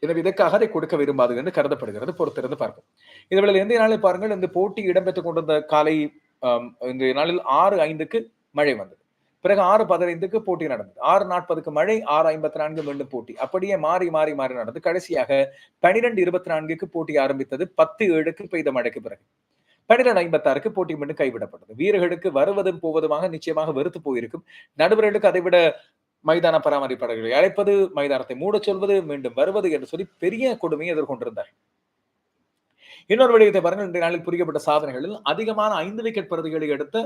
எனவே இதற்காக அதை கொடுக்க விரும்பாது என்று கருதப்படுகிறது. பொறுத்திருந்து பார்ப்போம். இதுவேளை எந்த நாளில் பாருங்கள் இந்த போட்டி இடம்பெற்றுக் கொண்டிருந்த காலை இந்த நாளில் ஆறு ஐந்துக்கு மழை வந்தது. பிறகு ஆறு பதினைந்துக்கு போட்டி நடந்தது. ஆறு நாற்பதுக்கு மழை ஆறு ஐம்பத்தி நான்கு மீண்டும் போட்டி. அப்படியே மாறி மாறி மாறி நடந்து கடைசியாக பனிரெண்டு இருபத்தி நான்குக்கு போட்டி ஆரம்பித்தது. பத்து ஏழுக்கு பெய்த மழைக்கு பிறகு. பனிரெண்டு ஐம்பத்தாறுக்கு போட்டி மீண்டும் கைவிடப்பட்டது. வீரர்களுக்கு வருவதும் போவதுமாக நிச்சயமாக வெறுத்து போயிருக்கும். நடுவர்களுக்கு அதைவிட மைதான பராமரிப்பாளர்களை அழைப்பது மைதானத்தை மூடச் சொல்வது மீண்டும் வருவது என்று சொல்லி பெரிய கொடுமையை எதிர்கொண்டிருந்தார் இன்னொரு விடயத்தை பாருங்கள். இன்றைய நாளில் புரியப்பட்ட சாதனைகளில் அதிகமான ஐந்து விக்கெட் பிரதிகளை எடுத்த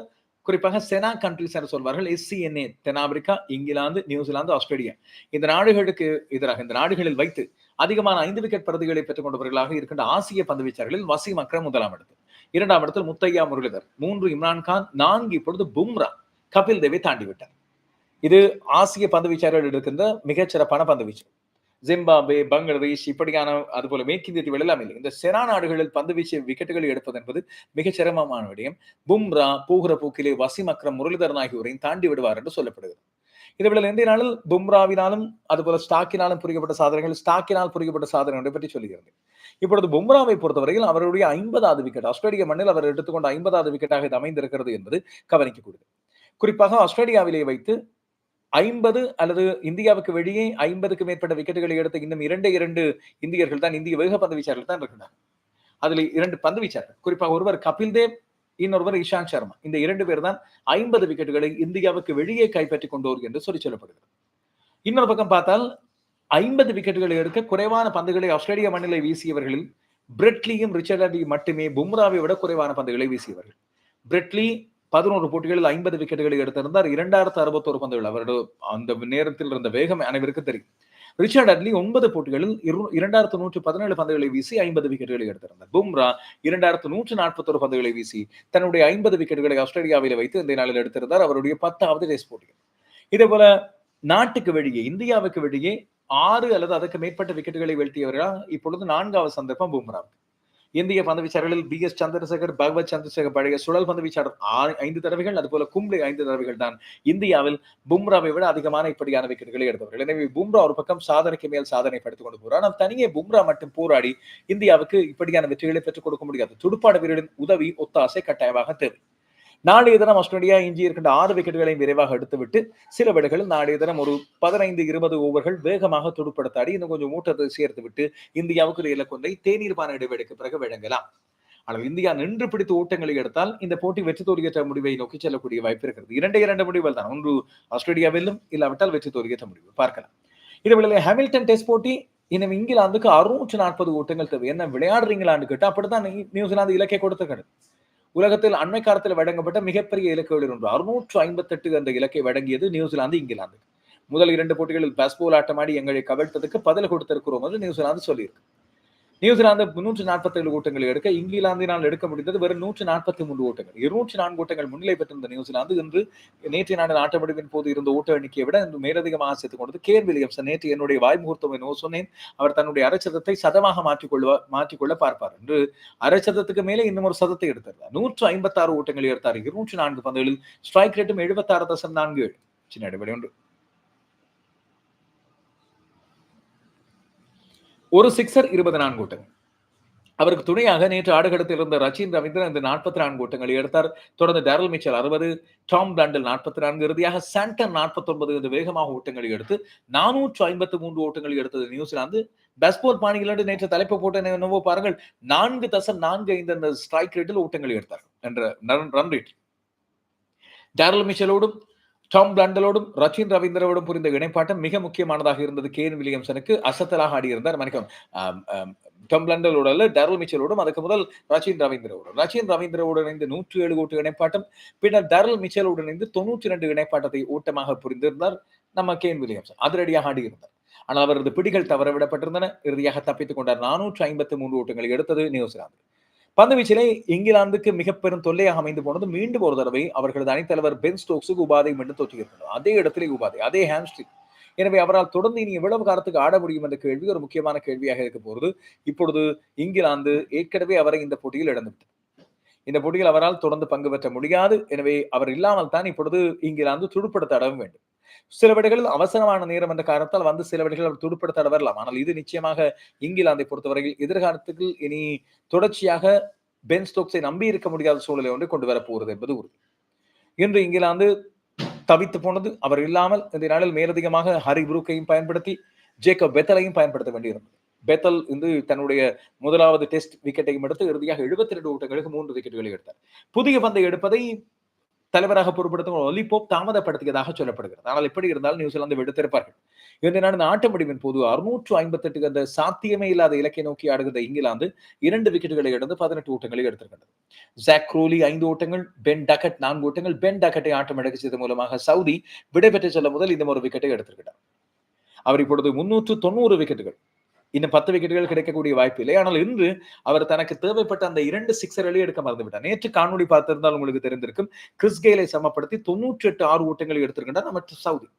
குறிப்பாக செனா கண்ட்ரிஸ் என்று சொல்வார்கள். எஸ்சிஎன்ஏ தென்னாப்பிரிக்கா இங்கிலாந்து நியூசிலாந்து ஆஸ்திரேலியா. இந்த நாடுகளுக்கு எதிராக இந்த நாடுகளில் வைத்து அதிகமான ஐந்து விக்கெட் பிரதிகளை பெற்றுக் கொண்டவர்களாக இருக்கின்ற ஆசிய பந்து வீச்சர்களில் வசீம் அக்ரம் முதலாம் இடத்தில். இரண்டாம் இடத்தில் முத்தையா முரளிதர் மூன்று இம்ரான்கான் நான்கு இப்பொழுது பும்ரா கபில் தேவை தாண்டி விட்டார் இது ஆசிய பந்து வீச்சாளர்கள் இருக்கின்ற மிகச்சிறப்பான பந்து வீச்சு ஜிம்பாபே பங்களாதேஷ் இப்படியான அதுபோல மேற்கிந்திய தீவுகள் எல்லாம் இல்லை. இந்த செரா நாடுகளில் பந்து வீச்சு விக்கெட்டுகளை எடுப்பது என்பது மிகச் சிரமமான விடயம். பும்ரா போகிற போக்கிலே வசிம் அக்ரம் முரளிதரன் ஆகியோரையும் தாண்டி விடுவார் என்று சொல்லப்படுகிறது. இதுபோல இந்திய நாளில் பும்ராவினாலும் அதுபோல ஸ்டாக்கினாலும் புரியப்பட்ட சாதனைகள் ஸ்டாக்கினால் புரியப்பட்ட சாதனைகளை பற்றி சொல்லுகிறது இப்பொழுது பும்ராவை பொறுத்தவரையில் அவருடைய ஐம்பதாவது விக்கெட் ஆஸ்திரேலிய மண்ணில் அவர் எடுத்துக்கொண்ட ஐம்பதாவது விக்கெட்டாக இது அமைந்திருக்கிறது என்பது கவனிக்கக்கூடியது. குறிப்பாக ஆஸ்திரேலியாவிலே வைத்து ஐம்பது அல்லது இந்தியாவுக்கு வெளியே ஐம்பதுக்கு மேற்பட்ட விக்கெட்டுகளை எடுத்த இன்னும் இரண்டு இரண்டு இந்தியர்கள் தான் இந்திய வேக பந்து வீச்சார்கள் தான் இருக்கிறார் அதில் இரண்டு பந்து வீச்சார்கள் குறிப்பாக ஒருவர் கபில் தேவ் இன்னொருவர் இஷாந்த் சர்மா. இந்த இரண்டு பேர் தான் ஐம்பது விக்கெட்டுகளை இந்தியாவுக்கு வெளியே கைப்பற்றி கொண்டோர் என்று சொல்லி சொல்லப்படுகிறது. இன்னொரு பக்கம் பார்த்தால் ஐம்பது விக்கெட்டுகளை எடுக்க குறைவான பந்துகளை ஆஸ்திரேலிய மண்ணிலை வீசியவர்களில் பிரெட்லியும் ரிச்சர்ட் மட்டுமே பும்ராவை விட குறைவான பந்துகளை வீசியவர்கள். பிரெட்லி பதினோரு போட்டிகளில் ஐம்பது விக்கெட்டுகளை எடுத்திருந்தார். இரண்டாயிரத்து அறுபத்தோரு பந்துகள். அவரோட அந்த நேரத்தில் இருந்த வேகம் அனைவருக்கு தெரியும். ரிச்சர்ட் அட்லி ஒன்பது போட்டிகளில் இரண்டாயிரத்து நூற்று பதினேழு பந்துகளை வீசி ஐம்பது விக்கெட்டுகளை எடுத்திருந்தார். பும்ரா இரண்டாயிரத்து நூற்று நாற்பத்தோரு பந்துகளை வீசி தன்னுடைய ஐம்பது விக்கெட்டுகளை ஆஸ்திரேலியாவில் வைத்து இந்த நாளில் எடுத்திருந்தார். அவருடைய பத்தாவது டெஸ்ட் போட்டிகள் இதே போல நாட்டுக்கு வெளியே இந்தியாவுக்கு வெளியே ஆறு அல்லது அதற்கு மேற்பட்ட விக்கெட்டுகளை வீழ்த்தியவர்களால் இப்பொழுது நான்காவது சந்தர்ப்பம் பும்ரா இந்திய பந்து வீச்சாளர்களில் பி எஸ் சந்திரசேகர் பகவத் சந்திரசேகர் பழைய சுழல் பந்து வீச்சாளர் ஆறு ஐந்து தடவைகள் அதுபோல கும்ளே ஐந்து தடவைகள் தான் இந்தியாவில் பும்ராவை விட அதிகமான இப்படியான விக்கெட்டுகளை எடுத்தவர்கள். எனவே பும்ரா ஒரு பக்கம் சாதனைக்கு மேல் சாதனை படுத்துக் கொண்டு போறார். ஆனால் தனியே பும்ரா மட்டும் போராடி இந்தியாவுக்கு இப்படியான வெற்றிகளை பெற்றுக் கொடுக்க முடியாது. துடுப்பாடு வீரரின் உதவி ஒத்தாசை கட்டாயமாக தேவை. நாளைய தினம் ஆஸ்திரேலியா இஞ்சி இருக்கின்ற ஆறு விக்கெட்டுகளை விரைவாக எடுத்துவிட்டு சில வேளைகளில் நாளைய தினம் ஒரு பதினைந்து இருபது ஓவர்கள் வேகமாக துடுப்படுத்தாடி இன்னும் கொஞ்சம் ஊட்டத்தை சேர்த்து விட்டு இந்தியாவுக்கு இலக்கொன்றை தேநீர் பான இடைவெளிக்கு பிறகு வழங்கலாம். ஆனால் இந்தியா நின்று பிடித்து ஓட்டங்களை எடுத்தால் இந்த போட்டி வெற்றி தோல்வியற்ற முடிவை நோக்கி செல்லக்கூடிய வாய்ப்பு இருக்கிறது. இரண்டு இரண்டு முடிவுகள் தான். ஒன்று ஆஸ்திரேலியாவிலும் இல்லாவிட்டால் வெற்றி தோல்வியற்ற முடிவு. பார்க்கலாம். இதுவேளை ஹாமில்டன் டெஸ்ட் போட்டி இன்னும் இங்கிலாந்துக்கு அறுநூற்று நாற்பது ஓட்டங்கள் தேவை. என்ன விளையாடுறீங்களான்னு கேட்டு அப்படித்தான் நியூசிலாந்து இலக்கை கொடுத்துக்கிறது உலகத்தில் அண்மை காலத்தில் வழங்கப்பட்ட மிகப்பெரிய இலக்குகளில் ஒன்று அறுநூற்று ஐம்பத்தி எட்டு என்ற இலக்கை வழங்கியது நியூசிலாந்து இங்கிலாந்து. முதல் இரண்டு போட்டிகளில் பேஸ்போல் ஆட்டமாடி எங்களை கவிழ்த்ததுக்கு பதில் கொடுத்திருக்கிறோம் என்று நியூசிலாந்து சொல்லியிருக்கு. நியூசிலாந்து முன்னூற்று நாற்பத்தி ஏழு எடுக்க இங்கிலாந்தினால் எடுக்க முடிந்தது வெறும் நூற்று நாற்பத்தி மூன்று ஓட்டங்கள். இருநூற்றி நான்கு ஓட்டங்கள் முன்னிலை பெற்றிருந்த நியூசிலாந்து இன்று நேற்றைய நாடு நாட்டமடைவின் போது இருந்த ஓட்ட எண்ணிக்கையை விட இன்று மேலதிகமாக சேர்த்துக் கொண்டது. கேர் வில்லியம்சன் நேற்று என்னுடைய வாய்முகூர்த்தம் என்னவோ சொன்னேன். அவர் தன்னுடைய அரைச்சதத்தை சதமாக மாற்றிக்கொள்ள மாற்றிக்கொள்ள பார்ப்பார். என்று அரைச்சதத்துக்கு மேலே இன்னும் ஒரு சதத்தை எடுத்திருந்தார். நூற்று ஐம்பத்தி ஆறு ஓட்டங்களை எடுத்தார். இருநூற்றி நான்கு பந்துகளில் ஸ்ட்ரைக் ரேட்டும் எழுபத்தாறு தசம் நான்கு ஏழு. சின்ன இடைவெளி ஒன்று. ஒரு சிக்ஸர் இருபது நான்கு ஓட்டங்கள். அவருக்கு துணையாக நேற்று ஆடுகளத்தில் இருந்த ரச்சின் ரவீந்திரன் இந்த நாற்பத்தி நான்கு ஓட்டங்களை எடுத்தார். தொடர்ந்து டேரல் மிச்சல் அறுபது டாம் பிராண்டில் நாற்பத்தி நான்கு இறுதியாக சாண்டன் நாற்பத்தி ஒன்பது வேகமாக ஓட்டங்களை எடுத்து நானூற்று ஐம்பத்தி மூன்று ஓட்டங்களை எடுத்தது நியூசிலாந்து. பெஸ்போர் பாணியிலிருந்து நேற்று தலைப்பு போட்ட என்னவோ பாருங்கள். நான்கு தசம் நான்கு ஐந்து அந்த ஸ்ட்ரைக் ரேட்டில் ஓட்டங்களை எடுத்தார் என்ற ரன் ரேட் டேரல் மிச்சலோடும் டாம் பிளாண்டலோடும் ரச்சின் ரவீந்திரோடும் புரிந்த இணைப்பாட்டம் மிக முக்கியமானதாக இருந்தது கேன் வில்லியம்சனுக்கு. அசத்தலாக ஆடியிருந்தார். மன்னிக்கும் டம் லண்டலோட அல்ல மிச்சலோடும் அதுக்கு முதல் ரச்சின் ரவீந்திரோடும் ரச்சின் ரவீந்திரோடு இணைந்து நூற்றி ஏழு ஓட்டு இணைப்பாட்டம். பின்னர் டர்ல் மிச்சலோடு இணைந்து தொண்ணூற்றி ரெண்டு இணைப்பாட்டத்தை ஓட்டமாக புரிந்திருந்தார் நம்ம கேன் வில்லியம்ஸ் அதிரடியாக ஆடியிருந்தார். ஆனால் அவரது பிடிகள் தவறவிடப்பட்டிருந்தன. இறுதியாக தப்பித்துக் கொண்டார். நானூற்று ஐம்பத்தி மூன்று ஓட்டங்களை எடுத்தது நியூசிலாந்து. பந்து வீச்சிலே இங்கிலாந்துக்கு மிக பெரும் தொல்லையாக அமைந்து போனது. மீண்டும் ஒரு தடவை அவர்களது அணித்தலைவர் பென் ஸ்டோக்ஸுக்கு உபாதை மீண்டும் தோற்றுகிறது அதே இடத்திலே உபாதை அதே ஹேம்ஸ்ட்ரிங் எனவே அவரால் தொடர்ந்து இனி எவ்வளவு காலத்துக்கு ஆட முடியும் என்ற கேள்வி ஒரு முக்கியமான கேள்வியாக இருக்க போகிறது. இப்பொழுது இங்கிலாந்து ஏற்கனவே அவரை இந்த போட்டியில் இழந்துவிட்டது. இந்த போட்டியில் அவரால் தொடர்ந்து பங்கு பெற்ற முடியாது. எனவே அவர் இல்லாமல் தான் இப்பொழுது இங்கிலாந்து துடுப்படுத்த அடவும் வேண்டும். சில விடைகளில் அவசரமான நேரம் என்ற காரணத்தால் வந்து சில விடைகள் அவர் துடுப்படுத்த வரலாம். ஆனால் இது நிச்சயமாக இங்கிலாந்தை பொறுத்தவரையில் எதிர்காலத்துக்கு இனி தொடர்ச்சியாக பென் ஸ்டோக்ஸை நம்பி இருக்க முடியாத சூழலை ஒன்றை கொண்டு வரப்போகிறது என்பது உறுதி. இன்று இங்கிலாந்து தவித்து போனது அவர் இல்லாமல் இந்த நாளில் மேலதிகமாக ஹரி புரூக்கையும் பயன்படுத்தி ஜேக்கப் பெத்தலையும் பயன்படுத்த வேண்டியிருந்தது. பெத்தல் இன்று தன்னுடைய முதலாவது டெஸ்ட் விக்கெட்டையும் எடுத்து இறுதியாக எழுபத்தி ரெண்டு ஓட்டங்களுக்கு மூன்று விக்கெட்டுகளை எடுத்தார். புதிய பந்தை எடுப்பதை தலைவராக பொறுப்படுத்தும் ஒலிபோப் தாமதப்படுத்தியதாக சொல்லப்படுகிறது. ஆனால் எப்படி இருந்தாலும் நியூசிலாந்து விடுத்திருப்பார்கள். இந்த நாடு ஆட்ட முடிவின் போது அறுநூற்று ஐம்பத்தி எட்டு அந்த சாத்தியமே இல்லாத இலக்கை நோக்கி ஆடுகிற இங்கிலாந்து இரண்டு விக்கெட்டுகளை இழந்து பதினெட்டு ஓட்டங்களை எடுத்திருக்கிறது. ஜாக் க்ரோலி ஐந்து ஓட்டங்கள் பென் டக்கட் நான்கு ஓட்டங்கள் பென் டக்கட்டை ஆட்டம் எடுக்க செய்த மூலமாக சவுதி விடைபெற்று செல்ல முதல் இந்த ஒரு விக்கெட்டை எடுத்திருக்கிறார். அவர் இப்பொழுது முன்னூற்று தொண்ணூறு விக்கெட்டுகள் இன்னும் பத்து விக்கெட்டுகள் கிடைக்கக்கூடிய வாய்ப்பு இல்லை. ஆனால் இன்று அவர் தனக்கு தேவைப்பட்ட அந்த இரண்டு சிக்ஸர்களையும் எடுக்க மறந்துவிட்டார். நேற்று காணொலி பார்த்திருந்தால் உங்களுக்கு தெரிந்திருக்கும். கிறிஸ் கெயிலை சமப்படுத்தி தொன்னூற்றி எட்டு ஆறு ஓட்டங்களை எடுத்திருக்கின்றார் நம்ம சவுதி.